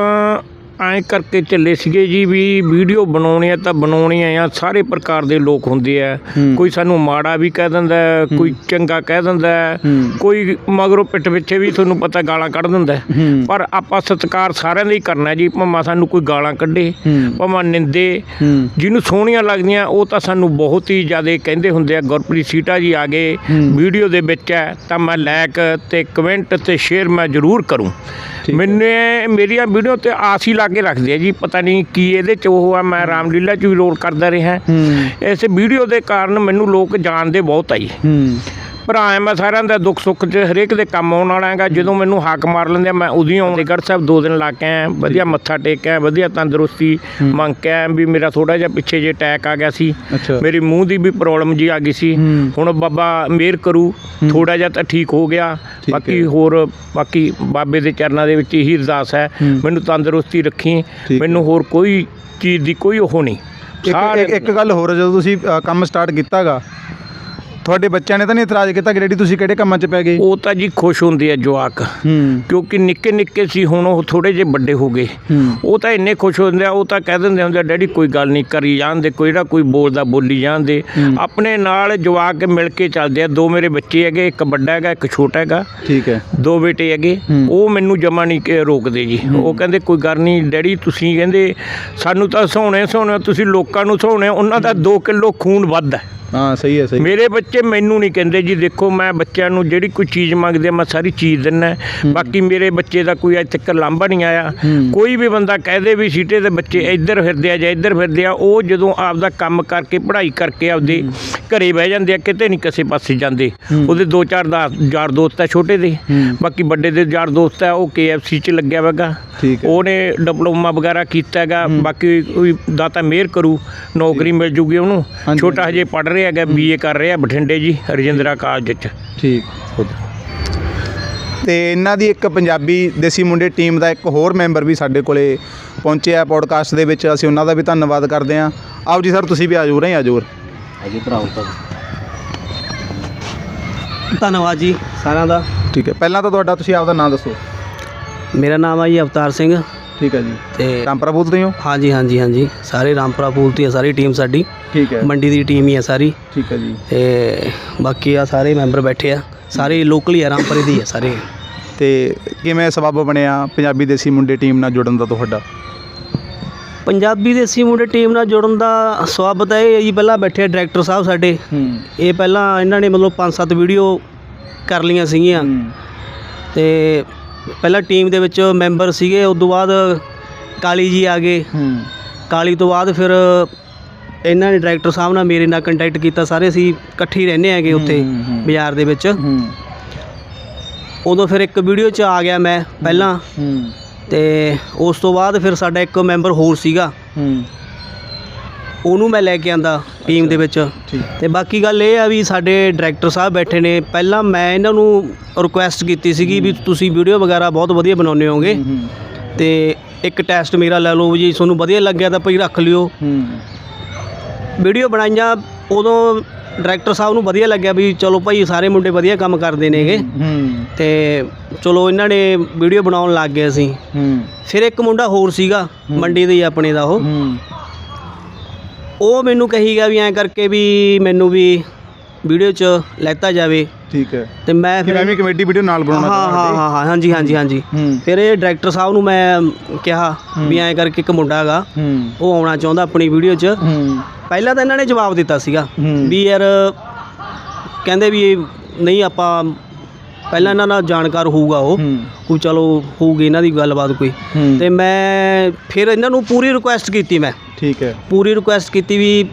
ਐਂ ਕਰਕੇ ਚੱਲੇ ਸੀਗੇ ਜੀ ਵੀ ਵੀਡੀਓ ਬਣਾਉਣੀ ਆ ਤਾਂ ਬਣਾਉਣੀ ਆ ਸਾਰੇ ਪ੍ਰਕਾਰ ਦੇ ਲੋਕ ਹੁੰਦੇ ਆ। ਕੋਈ ਸਾਨੂੰ ਮਾੜਾ ਵੀ ਕਹਿ ਦਿੰਦਾ ਕੋਈ ਚੰਗਾ ਕਹਿ ਦਿੰਦਾ। ਕੋਈ ਮਗਰੋਂ ਪਿੱਠ ਪਿੱਛੇ ਵੀ ਤੁਹਾਨੂੰ ਪਤਾ ਗਾਲਾਂ ਕੱਢ ਦਿੰਦਾ। ਪਰ ਆਪਾਂ ਸਤਿਕਾਰ ਸਾਰਿਆਂ ਦਾ ਹੀ ਕਰਨਾ ਜੀ ਭਾਵੇਂ ਸਾਨੂੰ ਕੋਈ ਗਾਲਾਂ ਕੱਢੇ। ਭਾਵੇਂ ਨਿੰਦੇ ਜਿਹਨੂੰ ਸੋਹਣੀਆਂ ਲੱਗਦੀਆਂ ਉਹ ਤਾਂ ਸਾਨੂੰ ਬਹੁਤ ਹੀ ਜ਼ਿਆਦਾ ਕਹਿੰਦੇ ਹੁੰਦੇ ਆ ਗੁਰਪ੍ਰੀਤ ਸੀਟਾ ਜੀ ਆ ਗਏ। ਵੀਡੀਓ ਦੇ ਵਿੱਚ ਹੈ ਤਾਂ ਮੈਂ ਲਾਇਕ ਤੇ ਕਮੈਂਟ ਤੇ ਸ਼ੇਅਰ ਮੈਂ ਜ਼ਰੂਰ ਕਰੂੰ। ਮੈਨੇ ਮੇਰੀਆਂ ਵੀਡੀਓ ਤੇ ਆਸ ਹੀ ਲਾ ਕੇ ਰੱਖਦੇ ਆ ਜੀ ਪਤਾ ਨਹੀਂ ਕੀ ਇਹਦੇ ਚ ਉਹ ਆ ਮੈਂ ਰਾਮਲੀਲਾ ਚ ਵੀ ਰੋਲ ਕਰਦਾ ਰਿਹਾ। ਹੂੰ। ਇਸ ਵੀਡੀਓ ਦੇ ਕਾਰਨ ਮੈਨੂੰ ਲੋਕ ਜਾਣਦੇ ਬਹੁਤ ਆ ਜੀ। ਹੂੰ। ਭਰਾ ਐ ਮੈਂ ਸਾਰਿਆਂ ਦਾ ਦੁੱਖ ਸੁੱਖ 'ਚ ਹਰੇਕ ਦੇ ਕੰਮ ਆਉਣ ਵਾਲਾ ਹੈਗਾ। ਜਦੋਂ ਮੈਨੂੰ ਹਾਕ ਮਾਰ ਲੈਂਦੇ ਆ ਮੈਂ ਉਦੋਂ ਹੀ ਆਉਂਦੇ ਗੜ ਸਾਹਿਬ ਦੋ ਦਿਨ ਲਾ ਕੇ ਆਇਆ ਵਧੀਆ ਮੱਥਾ ਟੇਕਿਆ ਵਧੀਆ ਤੰਦਰੁਸਤੀ ਮੰਗ ਕੇ ਆਇਆ ਵੀ ਮੇਰਾ ਥੋੜਾ ਜਿਹਾ ਪਿੱਛੇ ਜੇ ਅਟੈਕ ਆ ਗਿਆ ਸੀ। ਮੇਰੀ ਮੂੰਹ ਦੀ ਵੀ ਪ੍ਰੋਬਲਮ ਜੀ ਆ ਗਈ ਸੀ। ਹੁਣ ਬਾਬਾ ਮਿਹਰ ਕਰੂ ਥੋੜਾ ਜਿਹਾ ਤਾਂ ਠੀਕ ਹੋ ਗਿਆ। ਬਾਕੀ। ਹੋਰ ਬਾਕੀ ਬਾਬੇ ਦੇ ਚਰਨਾਂ ਦੇ ਵਿੱਚ ਇਹੀ ਅਰਦਾਸ ਹੈ। ਮੈਨੂੰ ਤੰਦਰੁਸਤੀ ਰੱਖੀ। ਮੈਨੂੰ ਹੋਰ ਕੋਈ ਚੀਜ਼ ਦੀ ਕੋਈ ਉਹ ਨਹੀਂ। ਇੱਕ ਇੱਕ- ਗੱਲ ਹੋਰ ਜਦੋਂ ਤੁਸੀਂ ਕੰਮ ਸਟਾਰਟ ਕੀਤਾਗਾ ਤੁਹਾਡੇ ਬੱਚਿਆਂ ਨੇ ਤਾਂ ਨਹੀਂ ਇਤਰਾਜ਼ ਕੀਤਾ ਕਿ ਡੈਡੀ ਤੁਸੀਂ ਕਿਹੜੇ ਕੰਮਾਂ 'ਚ ਪੈ ਗਏ? ਉਹ ਤਾਂ ਜੀ ਖੁਸ਼ ਹੁੰਦੇ ਆ ਜਵਾਕ। ਹੂੰ। ਕਿਉਂਕਿ ਨਿੱਕੇ ਨਿੱਕੇ ਸੀ ਹੁਣ ਉਹ ਥੋੜੇ ਜਿਹੇ ਵੱਡੇ ਹੋ ਗਏ। ਉਹ ਤਾਂ ਇੰਨੇ ਖੁਸ਼ ਹੁੰਦੇ ਆ ਉਹ ਤਾਂ ਕਹਿ ਦਿੰਦੇ ਹੁੰਦੇ ਆ ਡੈਡੀ ਕੋਈ ਗੱਲ ਨਹੀਂ ਕਰੀ ਜਾਂਦੇ ਕੋਈ ਨਾ ਕੋਈ ਬੋਲਦਾ ਬੋਲੀ ਜਾਂਦੇ। ਆਪਣੇ ਨਾਲ ਜਵਾਕ ਮਿਲ ਕੇ ਚੱਲਦੇ ਆ। ਦੋ ਮੇਰੇ ਬੱਚੇ ਹੈਗੇ ਇੱਕ ਵੱਡਾ ਹੈਗਾ ਇੱਕ ਛੋਟਾ ਹੈਗਾ। ਠੀਕ ਹੈ। ਦੋ ਬੇਟੇ ਹੈਗੇ। ਉਹ ਮੈਨੂੰ ਜਮਾ ਨਹੀਂ ਰੋਕਦੇ ਜੀ। ਉਹ ਕਹਿੰਦੇ ਕੋਈ ਗੱਲ ਨਹੀਂ ਡੈਡੀ ਤੁਸੀਂ ਕਹਿੰਦੇ ਸਾਨੂੰ ਤਾਂ ਸੋਹਣੇ ਸੋਹਣੇ ਤੁਸੀਂ ਲੋਕਾਂ ਨੂੰ ਸੋਹਣੇ ਉਹਨਾਂ ਦਾ 2 ਕਿਲੋ ਖੂਨ ਵੱਧ ਹੈ। ਹਾਂ ਸਹੀ ਹੈ ਸਹੀ ਮੇਰੇ ਬੱਚੇ ਮੈਨੂੰ ਨਹੀਂ ਕਹਿੰਦੇ ਜੀ ਦੇਖੋ ਮੈਂ ਬੱਚਿਆਂ ਨੂੰ ਜਿਹੜੀ ਕੋਈ ਚੀਜ਼ ਮੰਗਦੇ ਆ, ਮੈਂ ਸਾਰੀ ਚੀਜ਼ ਦਿੰਨਾ ਬਾਕੀ ਮੇਰੇ ਬੱਚੇ ਦਾ ਕੋਈ ਅੱਜ ਤੱਕ ਲਾਂਭਾ ਨਹੀਂ ਆਇਆ। ਕੋਈ ਵੀ ਬੰਦਾ ਕਹਦੇ ਵੀ ਸੀਟੇ ਦੇ ਬੱਚੇ ਇੱਧਰ ਫਿਰਦੇ ਆ ਜਾਂ ਇੱਧਰ ਫਿਰਦੇ ਆ ਉਹ ਜਦੋਂ ਆਪਦਾ ਕੰਮ ਕਰਕੇ ਪੜ੍ਹਾਈ ਕਰਕੇ ਆਪਦੇ ਘਰੇ ਬਹਿ ਜਾਂਦੇ ਆ ਕਿਤੇ ਨਹੀਂ ਕਿਸੇ ਪਾਸੇ ਜਾਂਦੇ। ਉਹਦੇ ਦੋ ਚਾਰ ਦਾ ਯਾਰ ਦੋਸਤ ਆ ਛੋਟੇ ਦੇ। ਬਾਕੀ ਵੱਡੇ ਦੇ ਯਾਰ ਦੋਸਤ ਆ ਉਹ KFC ਚ ਲੱਗਿਆ ਹੋਵੇਗਾ ਠੀਕ ਹੈ। ਉਹਨੇ ਡਿਪਲੋਮਾ ਵਗੈਰਾ ਕੀਤਾ ਹੈਗਾ। ਬਾਕੀ ਕੋਈ ਦਾਤਾ ਮਿਹਰ ਕਰੂ ਨੌਕਰੀ ਮਿਲ ਜੂਗੀ ਉਹਨੂੰ। ਛੋਟਾ ਹਜੇ ਪੜ ਰਿਹਾ। ਹੈਗਾ ਬੀਏ ਕਰ ਰਿਹਾ ਬਠਿੰਡੇ ਜੀ ਰਜਿੰਦਰਾ ਕਾਲਜ ਚ ਠੀਕ। ਤੇ ਇਹਨਾਂ ਦੀ ਇੱਕ ਪੰਜਾਬੀ ਦੇਸੀ ਮੁੰਡੇ ਟੀਮ ਦਾ ਇੱਕ ਹੋਰ ਮੈਂਬਰ ਵੀ ਸਾਡੇ ਕੋਲੇ ਪਹੁੰਚਿਆ ਪੋਡਕਾਸਟ ਦੇ ਵਿੱਚ ਅਸੀਂ ਉਹਨਾਂ ਦਾ ਵੀ ਧੰਨਵਾਦ ਕਰਦੇ ਹਾਂ। ਆਓ ਜੀ ਸਰ ਤੁਸੀਂ ਵੀ ਆਜੋ ਰਹੇ ਆਜੋ ਹੈਗੀ ਭਰਾਓ ਤਾਂ ਧੰਨਵਾਦ ਜੀ ਸਾਰਿਆਂ ਦਾ। ਠੀਕ ਹੈ ਪਹਿਲਾਂ ਤਾਂ ਤੁਹਾਡਾ ਤੁਸੀਂ ਆਪਦਾ ਨਾਮ ਦੱਸੋ। ਮੇਰਾ ਨਾਮ ਹੈ ਜੀ ਅਵਤਾਰ ਸਿੰਘ। ਠੀਕ ਹੈ ਜੀ। ਤੇ ਰਾਮਪੁਰਾ ਬੋਲਦੇ ਹੋ ਹਾਂਜੀ ਹਾਂਜੀ ਹਾਂਜੀ। ਸਾਰੇ ਰਾਮਪੁਰਾ ਪੂਲ ਦੀ ਹੈ ਸਾਰੀ ਟੀਮ ਸਾਡੀ। ਠੀਕ ਹੈ। ਮੰਡੀ ਦੀ ਟੀਮ ਹੀ ਹੈ ਸਾਰੀ। ਠੀਕ ਹੈ ਜੀ। ਤੇ ਬਾਕੀ ਆ ਸਾਰੇ ਮੈਂਬਰ ਬੈਠੇ ਆ। ਸਾਰੇ ਲੋਕਲ ਹੀ ਆ ਰਾਮਪੁਰੇ ਦੀ ਹੈ ਸਾਰੇ। ਤੇ ਕਿਵੇਂ ਸਬਬ ਬਣਿਆ ਪੰਜਾਬੀ ਦੇਸੀ ਮੁੰਡੇ ਟੀਮ ਨਾਲ ਜੁੜਨ ਦਾ ਤੁਹਾਡਾ? ਪੰਜਾਬੀ ਦੇਸੀ ਮੁੰਡੇ ਟੀਮ ਨਾਲ ਜੁੜਨ ਦਾ ਸਵਾਬਤ ਇਹ ਹੈ ਜੀ ਪਹਿਲਾਂ ਬੈਠੇ ਡਾਇਰੈਕਟਰ ਸਾਹਿਬ ਸਾਡੇ। ਹੂੰ। ਇਹ ਪਹਿਲਾਂ ਇਹਨਾਂ ਨੇ ਮਤਲਬ ਪੰਜ ਸੱਤ ਵੀਡੀਓ ਕਰ ਲਈਆਂ ਸੀਗੀਆਂ। ਤੇ ਪਹਿਲਾਂ ਟੀਮ ਦੇ ਵਿੱਚ ਮੈਂਬਰ ਸੀਗੇ ਉਸ ਤੋਂ ਬਾਅਦ ਕਾਲੀ ਜੀ ਆ ਗਏ। ਹੂੰ। ਕਾਲੀ ਤੋਂ ਬਾਅਦ ਫਿਰ ਇਹਨਾਂ ਨੇ ਡਾਇਰੈਕਟਰ ਸਾਹਿਬ ਨਾਲ ਮੇਰੇ ਨਾਲ ਕੰਟੈਕਟ ਕੀਤਾ ਸਾਰੇ ਅਸੀਂ ਇਕੱਠੇ ਹੀ ਰਹਿੰਦੇ ਹੈਗੇ ਉੱਥੇ। ਬਾਜ਼ਾਰ ਦੇ ਵਿੱਚ। ਹੂੰ। ਉਦੋਂ ਫਿਰ ਇੱਕ ਵੀਡੀਓ 'ਚ ਆ ਗਿਆ ਮੈਂ ਪਹਿਲਾਂ। ਹੂੰ। ਤੇ ਉਸ ਤੋਂ ਬਾਅਦ ਫਿਰ ਸਾਡਾ ਇੱਕ ਮੈਂਬਰ ਹੋਰ ਸੀਗਾ। ਹੂੰ। ਉਹਨੂੰ ਮੈਂ ਲੈ ਕੇ ਆਂਦਾ ਟੀਮ ਦੇ ਵਿੱਚ। ਤੇ ਬਾਕੀ ਗੱਲ ਇਹ ਆ ਵੀ ਸਾਡੇ ਡਾਇਰੈਕਟਰ ਸਾਹਿਬ ਬੈਠੇ ਨੇ। ਪਹਿਲਾਂ ਮੈਂ ਇਹਨਾਂ ਨੂੰ ਰਿਕੁਐਸਟ ਕੀਤੀ ਸੀਗੀ ਵੀ ਤੁਸੀਂ ਵੀਡੀਓ ਵਗੈਰਾ ਬਹੁਤ ਵਧੀਆ ਬਣਾਉਂਦੇ ਹੋਗੇ ਤੇ ਇੱਕ ਟੈਸਟ ਮੇਰਾ ਲੈ ਲਓ ਜੀ ਤੁਹਾਨੂੰ ਵਧੀਆ ਲੱਗਿਆ ਤਾਂ ਭਈ ਰੱਖ ਲਿਓ। ਵੀਡੀਓ ਬਣਾਈਆਂ ਉਦੋਂ ਡਾਇਰੈਕਟਰ ਸਾਹਿਬ ਨੂੰ ਵਧੀਆ ਲੱਗਿਆ ਵੀ ਚਲੋ ਭਾਈ ਸਾਰੇ ਮੁੰਡੇ ਵਧੀਆ ਕੰਮ ਕਰਦੇ ਨੇਗੇ। ਤੇ ਚਲੋ ਇਹਨਾਂ ਨੇ ਵੀਡੀਓ ਬਣਾਉਣ ਲੱਗ ਗਏ ਅਸੀਂ। ਫਿਰ ਇੱਕ ਮੁੰਡਾ ਹੋਰ ਸੀਗਾ ਮੰਡੀ ਦੇ ਹੀ ਆਪਣੇ ਦਾ ਉਹ। ਉਹ ਮੈਨੂੰ ਕਹੀ ਗਿਆ ਵੀ ਐਂ ਕਰਕੇ ਵੀ ਮੈਨੂੰ ਵੀ ਵੀਡੀਓ 'ਚ ਲੈਤਾ ਜਾਵੇ। ਠੀਕ ਹੈ। ਤੇ ਮੈਂ ਕਿ ਫਿਰ ਮੈਂ ਵੀ ਕਮੇਟੀ ਵੀਡੀਓ ਨਾਲ ਹਾਂ ਬਣਾਉਣਾ ਹਾਂ ਹਾਂ ਹਾਂ ਹਾਂਜੀ ਹਾਂਜੀ ਹਾਂਜੀ। ਹੂੰ। ਫਿਰ ਇਹ ਡਾਇਰੈਕਟਰ ਸਾਹਿਬ ਨੂੰ ਮੈਂ ਕਿਹਾ ਵੀ ਐਂ ਕਰਕੇ ਇੱਕ ਮੁੰਡਾ ਹੈਗਾ ਹੂੰ। ਉਹ ਆਉਣਾ ਚਾਹੁੰਦਾ ਆਪਣੀ ਵੀਡੀਓ 'ਚ। ਹੂੰ। ਪਹਿਲਾਂ ਤਾਂ ਇਹਨਾਂ ਨੇ ਜਵਾਬ ਦਿੱਤਾ ਸੀਗਾ ਹੂੰ। ਵੀ ਯਾਰ ਕਹਿੰਦੇ ਵੀ ਨਹੀਂ ਆਪਾਂ ਪਹਿਲਾਂ ਇਹਨਾਂ ਨਾਲ ਜਾਣਕਾਰ ਹੋਊਗਾ ਉਹ। ਹੂੰ। ਕੋਈ ਚਲੋ ਹੋਊਗੀ ਇਹਨਾਂ ਦੀ ਗੱਲਬਾਤ ਕੋਈ। ਹੂੰ। ਤੇ ਮੈਂ ਫਿਰ ਇਹਨਾਂ ਨੂੰ ਪੂਰੀ ਰਿਕੁਐਸਟ ਕੀਤੀ ਮੈਂ। ਠੀਕ ਹੈ। ਪੂਰੀ ਰਿਕੁਐਸਟ ਕੀਤੀ ਵੀ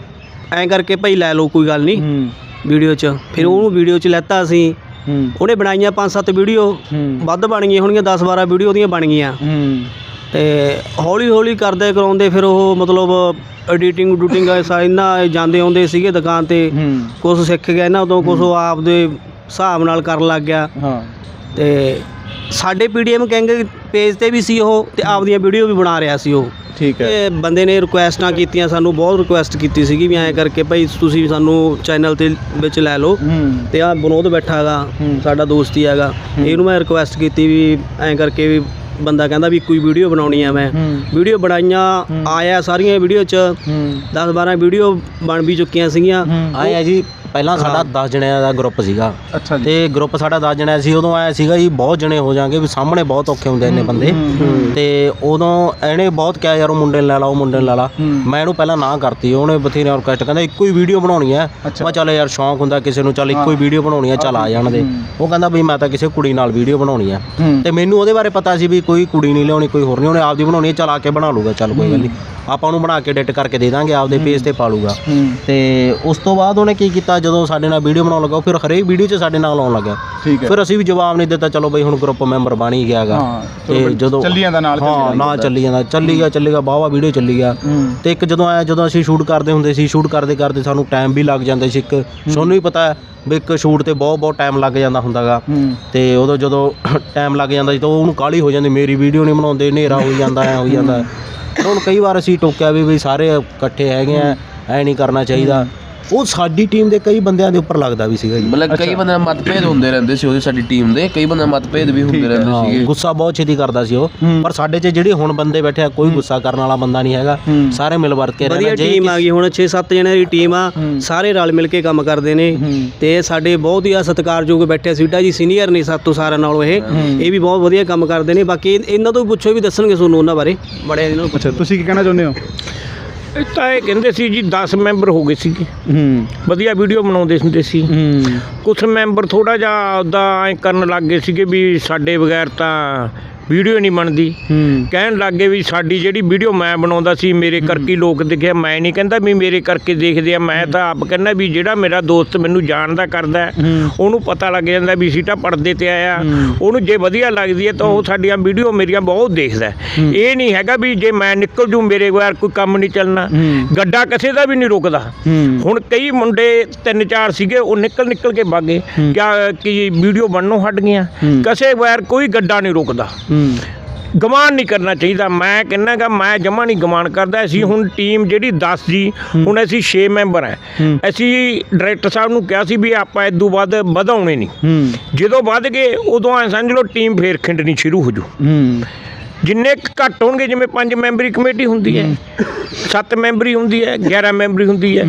ਐਂ ਕਰਕੇ ਭਾਈ ਲੈ ਲਓ ਕੋਈ ਗੱਲ ਨਹੀਂ। ਹੂੰ। ਵੀਡੀਓ 'ਚ। ਫਿਰ ਉਹਨੂੰ ਵੀਡੀਓ 'ਚ ਲੈਤਾ ਅਸੀਂ। ਹੂੰ। ਉਹਨੇ ਬਣਾਈਆਂ ਪੰਜ ਸੱਤ ਵੀਡੀਓ। ਹੂੰ। ਵੱਧ ਬਣ ਗਈਆਂ ਹੋਣਗੀਆਂ 10 12 ਵੀਡੀਓ ਉਹਦੀਆਂ ਬਣ ਗਈਆਂ। ਹੂੰ। ਤੇ ਹੌਲੀ ਹੌਲੀ ਕਰਦੇ ਕਰਾਉਂਦੇ ਫਿਰ ਉਹ ਮਤਲਬ ਐਡੀਟਿੰਗ ਡੂਟਿੰਗ ਐਸਾ ਇਹਨਾਂ ਜਾਂਦੇ ਆਉਂਦੇ ਸੀਗੇ ਦੁਕਾਨ ਤੇ। ਹੂੰ। ਕੁਝ ਸਿੱਖ ਗਿਆ ਇਹਨਾਂ ਉਦੋਂ ਕੁਝ ਆਪ ਦੇ ਹਿਸਾਬ ਨਾਲ ਕਰਨ ਲੱਗ ਗਿਆ। ਹਾਂ। ਤੇ ਸਾਡੇ ਪੀਡੀਐਮ ਕਹਿੰਗੇ ਪੇਜ ਤੇ ਵੀ ਸੀ ਉਹ ਤੇ ਆਪਦੀਆਂ ਵੀਡੀਓ ਵੀ ਬਣਾ ਰਿਹਾ ਸੀ ਉਹ। ਠੀਕ ਹੈ। ਤੇ ਬੰਦੇ ਨੇ ਰਿਕੁਐਸਟਾਂ ਕੀਤੀਆਂ ਸਾਨੂੰ ਬਹੁਤ ਰਿਕੁਐਸਟ ਕੀਤੀ ਸੀਗੀ ਵੀ ਐਂ ਕਰਕੇ ਭਾਈ ਤੁਸੀਂ ਸਾਨੂੰ ਚੈਨਲ ਤੇ ਵਿੱਚ ਲੈ ਲਓ। ਹੂੰ। ਤੇ ਆ ਬਨੋਦ ਬੈਠਾ ਹੈਗਾ। ਸਾਡਾ ਦੋਸਤ ਹੀ ਹੈਗਾ। ਇਹਨੂੰ ਮੈਂ ਰਿਕੁਐਸਟ ਕੀਤੀ ਵੀ ਐਂ ਕਰਕੇ ਵੀ ਬੰਦਾ ਕਹਿੰਦਾ ਵੀ ਕੋਈ ਵੀਡੀਓ ਬਣਾਉਣੀ ਆ ਮੈਂ। ਵੀਡੀਓ ਬਣਾਈਆਂ ਆਇਆ ਸਾਰੀਆਂ ਵੀਡੀਓ ਚ। ਹੂੰ। 10 12 ਵੀਡੀਓ ਬਣ ਵੀ ਚੁੱਕੀਆਂ ਸੀਗੀਆਂ। ਹੂੰ। ਆਏ ਆ ਜੀ। ਪਹਿਲਾਂ ਸਾਡਾ 10 ਜਣਿਆਂ ਦਾ ਗਰੁੱਪ ਸੀਗਾ। ਅੱਛਾ ਜੀ। ਤੇ ਗਰੁੱਪ ਸਾਡਾ 10 ਜਣਿਆਂ ਸੀ ਉਦੋਂ ਆਇਆ ਸੀਗਾ ਜੀ ਬਹੁਤ ਜਣੇ ਹੋ ਜਾਣਗੇ ਵੀ ਸਾਹਮਣੇ ਬਹੁਤ ਔਖੇ ਹੁੰਦੇ ਨੇ ਬੰਦੇ। ਤੇ ਉਦੋਂ ਇਹਨੇ ਬਹੁਤ ਕਿਹਾ ਯਾਰ ਉਹ ਮੁੰਡੇ ਨੂੰ ਲੈ ਲਾ ਉਹ ਮੁੰਡੇ ਨੂੰ ਲੈ ਲਾ। ਮੈਂ ਇਹਨੂੰ ਪਹਿਲਾਂ ਨਾ ਕਰਤੀ ਉਹਨੇ ਬਥੇਰੇ ਰਿਕੁਐਸਟ ਕਹਿੰਦਾ ਇੱਕੋ ਹੀ ਵੀਡੀਓ ਬਣਾਉਣੀ ਹੈ। ਮੈਂ ਚੱਲ ਯਾਰ ਸ਼ੌਂਕ ਹੁੰਦਾ ਕਿਸੇ ਨੂੰ ਚੱਲ ਇੱਕੋ ਹੀ ਵੀਡੀਓ ਬਣਾਉਣੀ ਹੈ ਚੱਲ ਆ ਜਾਣ ਦੇ। ਉਹ ਕਹਿੰਦਾ ਵੀ ਮੈਂ ਤਾਂ ਕਿਸੇ ਕੁੜੀ ਨਾਲ ਵੀਡੀਓ ਬਣਾਉਣੀ ਹੈ। ਤੇ ਮੈਨੂੰ ਉਹਦੇ ਬਾਰੇ ਪਤਾ ਸੀ ਵੀ ਕੋਈ ਕੁੜੀ ਨਹੀਂ ਲਿਆਉਣੀ ਕੋਈ ਹੋਰ ਨਹੀਂ ਉਹਨੇ ਆਪਦੀ ਬਣਾਉਣੀ ਹੈ ਚੱਲ ਆ ਕੇ ਬਣਾ ਲੂਗਾ ਚੱਲ ਕੋਈ ਗੱਲ ਨਹੀਂ ਆਪਾਂ ਉਹਨੂੰ ਬਣਾ ਕੇ ਐਡਿਟ ਕਰਕੇ ਦੇ ਦਾਂਗੇ ਆਪਦੇ ਪੇਜ ਤੇ ਪਾ ਲੂਗਾ ਤੇ ਉਸ ਤੋਂ ਬਾਅਦ ਉਹਨੇ ਕੀ ਕੀਤਾ ਜਦੋਂ ਸਾਡੇ ਨਾਲ ਵੀਡੀਓ ਬਣਾਉਣ ਲੱਗਾ ਉਹ ਫਿਰ ਹਰੇਕ ਵੀਡੀਓ 'ਚ ਸਾਡੇ ਨਾਲ ਆਉਣ ਲੱਗਾ ਠੀਕ ਹੈ। ਫਿਰ ਅਸੀਂ ਵੀ ਜਵਾਬ ਨਹੀਂ ਦਿੱਤਾ ਚਲੋ ਬਈ ਹੁਣ ਗਰੁੱਪ ਮੈਂਬਰ ਬਣ ਹੀ ਗਿਆਗਾ। ਹਾਂ, ਚਲੋ ਤੇ ਬਈ ਜਦੋਂ ਚੱਲੀ ਜਾਂਦਾ ਨਾਲ ਹਾਂ ਨਾ ਚੱਲੀ ਜਾਂਦਾ। ਚੱਲੀ ਗਿਆ ਚੱਲੀ ਗਿਆ ਬਾਵਾ ਵੀਡੀਓ ਚੱਲੀ ਗਿਆ। ਹੂੰ। ਤੇ ਇੱਕ ਜਦੋਂ ਆਇਆ ਜਦੋਂ ਅਸੀਂ ਸ਼ੂਟ ਕਰਦੇ ਹੁੰਦੇ ਸੀ ਸ਼ੂਟ ਕਰਦੇ ਕਰਦੇ ਸਾਨੂੰ ਟਾਈਮ ਵੀ ਲੱਗ ਜਾਂਦਾ ਸੀ ਇੱਕ। ਤੁਹਾਨੂੰ ਵੀ ਪਤਾ ਹੈ ਵੀ ਇੱਕ ਸ਼ੂਟ ਤੇ ਬਹੁਤ ਬਹੁਤ ਟਾਈਮ ਲੱਗ ਜਾਂਦਾ ਹੁੰਦਾਗਾ। ਹੂੰ। ਤੇ ਉਦੋਂ ਜਦੋਂ ਟਾਈਮ ਲੱਗ ਜਾਂਦਾ ਸੀ ਤਾਂ ਉਹਨੂੰ ਕਾਲੀ ਹੋ ਜਾਂਦੀ ਮੇਰੀ ਵੀਡੀਓ ਨਹੀਂ ਬਣਾਉਂਦੇ ਹਨੇਰਾ ਹੋਈ ਜਾਂਦਾ ਐ ਹੋਈ ਜਾਂਦਾ। ਫਿਰ ਉਹਨੂੰ ਕਈ ਵਾਰ ਅਸੀਂ ਟੋਕਿਆ ਵੀ ਵੀ ਸਾਰੇ ਇਕੱਠੇ ਹੈਗੇ ਆ ਐ ਨਹੀਂ ਕਰਨਾ ਚਾਹੀਦਾ। ਉਹ ਸਾਡੀ ਟੀਮ ਦੇ ਕਈ ਬੰਦਿਆਂ ਦੇ ਉੱਪਰ ਲੱਗਦਾ ਵੀ ਸੀਗਾ ਜੀ। ਮਤਲਬ ਕਈ ਬੰਦੇ ਮਤਭੇਦ ਹੁੰਦੇ ਰਹਿੰਦੇ ਸੀ ਉਹਦੀ ਸਾਡੀ ਟੀਮ ਦੇ ਕਈ ਬੰਦੇ ਮਤਭੇਦ ਵੀ ਹੁੰਦੇ ਰਹਿੰਦੇ ਹਾਂ, ਸੀਗੇ। ਗੁੱਸਾ ਬਹੁਤ ਛੇਤੀ ਕਰਦਾ ਸੀ ਉਹ। ਪਰ ਸਾਡੇ 'ਚ ਜਿਹੜੇ ਹੁਣ ਬੰਦੇ ਬੈਠੇ ਆ ਕੋਈ ਗੁੱਸਾ ਕਰਨ ਵਾਲਾ ਬੰਦਾ ਨਹੀਂ ਹੈਗਾ। ਸਾਰੇ ਮਿਲ ਵਰਤ ਕੇ ਵਧੀਆ ਰਹਿਣਾ ਟੀਮ ਆ ਗਈ ਹੁਣ 6-7 ਜਣਿਆਂ ਦੀ ਟੀਮ ਆ ਸਾਰੇ ਰਲ ਮਿਲ ਕੇ ਕੰਮ ਕਰਦੇ ਨੇ। ਤੇ ਇਹ ਸਾਡੇ ਬਹੁਤ ਹੀ ਆ ਸਤਿਕਾਰਯੋਗ ਬੈਠੇ ਸੀਟਾ ਜੀ ਸੀਨੀਅਰ ਨੇ ਸਾਤੋਂ ਸਾਰਿਆਂ ਨਾਲੋਂ ਇਹ। ਇਹ ਵੀ ਬਹੁਤ ਵਧੀਆ ਕੰਮ ਕਰਦੇ ਨੇ। ਬਾਕੀ ਇਹ- ਇਹਨਾਂ ਤੋਂ ਵੀ ਪੁੱਛੋ ਵੀ ਦੱਸਣਗੇ ਤੁਹਾਨੂੰ ਉਹਨਾਂ ਬਾਰੇ। ਬੜੇ ਇਹਨਾਂ ਨੂੰ ਅੱਛਾ ਤੁਸੀਂ ਕੀ ਕਹਿਣਾ ਚਾਹੁੰਦੇ ਹੋ? ਇਹ ਤਾਂ ਇਹ ਕਹਿੰਦੇ ਸੀ ਜੀ 10 ਮੈਂਬਰ ਹੋ ਗਏ ਸੀਗੇ। ਹੂੰ। ਵਧੀਆ ਵੀਡੀਓ ਬਣਾਉਂਦੇ ਹੁੰਦੇ ਸੀ। ਹੂੰ। ਕੁਝ ਮੈਂਬਰ ਥੋੜਾ ਜਿਹਾ ਉਹਦਾ ਐ ਕਰਨ ਲੱਗ ਗਏ ਸੀਗੇ ਵੀ ਸਾਡੇ ਬਗੈਰ ਤਾਂ ਵੀਡੀਓ ਨਹੀਂ ਬਣਦੀ। ਕਹਿਣ ਲੱਗੇ ਵੀ ਸਾਡੀ ਜਿਹੜੀ ਵੀਡੀਓ ਮੈਂ ਬਣਾਉਂਦਾ ਸੀ ਮੇਰੇ ਕਰਕੇ ਲੋਕ ਦੇਖਿਆ ਮੈਂ ਨਹੀਂ ਕਹਿੰਦਾ ਵੀ ਮੇਰੇ ਕਰਕੇ ਦੇਖਦੇ ਆ ਮੈਂ ਤਾਂ ਆਪ ਕਹਿੰਦਾ ਵੀ ਜਿਹੜਾ ਮੇਰਾ ਦੋਸਤ ਮੈਨੂੰ ਜਾਣਦਾ ਕਰਦਾ ਉਹਨੂੰ ਪਤਾ ਲੱਗ ਜਾਂਦਾ ਵੀ ਸੀਟਾ ਪਰਦੇ ਤੇ ਆਇਆ। ਉਹਨੂੰ ਜੇ ਵਧੀਆ ਲੱਗਦੀ ਹੈ ਤਾਂ ਉਹ ਸਾਡੀਆਂ ਵੀਡੀਓ ਮੇਰੀਆਂ ਬਹੁਤ ਦੇਖਦਾ। ਇਹ ਨਹੀਂ ਹੈਗਾ ਵੀ ਜੇ ਮੈਂ ਨਿਕਲ ਜੂ ਮੇਰੇ ਬਗੈਰ ਕੋਈ ਕੰਮ ਨਹੀਂ ਚੱਲਣਾ। ਗੱਡਾ ਕਿਸੇ ਦਾ ਵੀ ਨਹੀਂ ਰੁਕਦਾ। ਹੁਣ ਕਈ ਮੁੰਡੇ ਤਿੰਨ ਚਾਰ ਸੀਗੇ ਉਹ ਨਿਕਲ ਨਿਕਲ ਕੇ ਭਾਗੇ ਕਿ ਵੀਡੀਓ ਬਣਨੋਂ ਹਟ ਗਈਆਂ। ਕਿਸੇ ਬਗੈਰ ਕੋਈ ਗੱਡਾ ਨਹੀਂ ਰੁਕਦਾ। ਗਮਾਨ ਨਹੀਂ ਕਰਨਾ ਚਾਹੀਦਾ। ਮੈਂ ਕਹਿੰਨਾਗਾ ਮੈਂ ਜਮਾ ਨਹੀਂ ਗਮਾਨ ਕਰਦਾ। ਅਸੀਂ ਹੁਣ ਟੀਮ ਜਿਹੜੀ 10 ਜੀ ਹੁਣ ਅਸੀਂ 6 ਮੈਂਬਰ ਹੈ। ਅਸੀਂ ਡਾਇਰੈਕਟਰ ਸਾਹਿਬ ਨੂੰ ਕਿਹਾ ਸੀ ਵੀ ਆਪਾਂ ਇਦੋਂ ਵੱਧ ਵਧਾਉਣੇ ਨਹੀਂ। ਜਦੋਂ ਵੱਧ ਗਏ ਉਦੋਂ ਐ ਸਮਝ ਲਓ ਟੀਮ ਫੇਰ ਖਿੰਡਣੀ ਸ਼ੁਰੂ ਹੋ ਜੂ। ਜਿੰਨੇ ਘੱਟ ਹੋਣਗੇ ਜਿਵੇਂ ਪੰਜ ਮੈਂਬਰੀ ਕਮੇਟੀ ਹੁੰਦੀ ਹੈ ਸੱਤ ਮੈਂਬਰੀ ਹੁੰਦੀ ਹੈ 11 ਮੈਂਬਰੀ ਹੁੰਦੀ ਹੈ।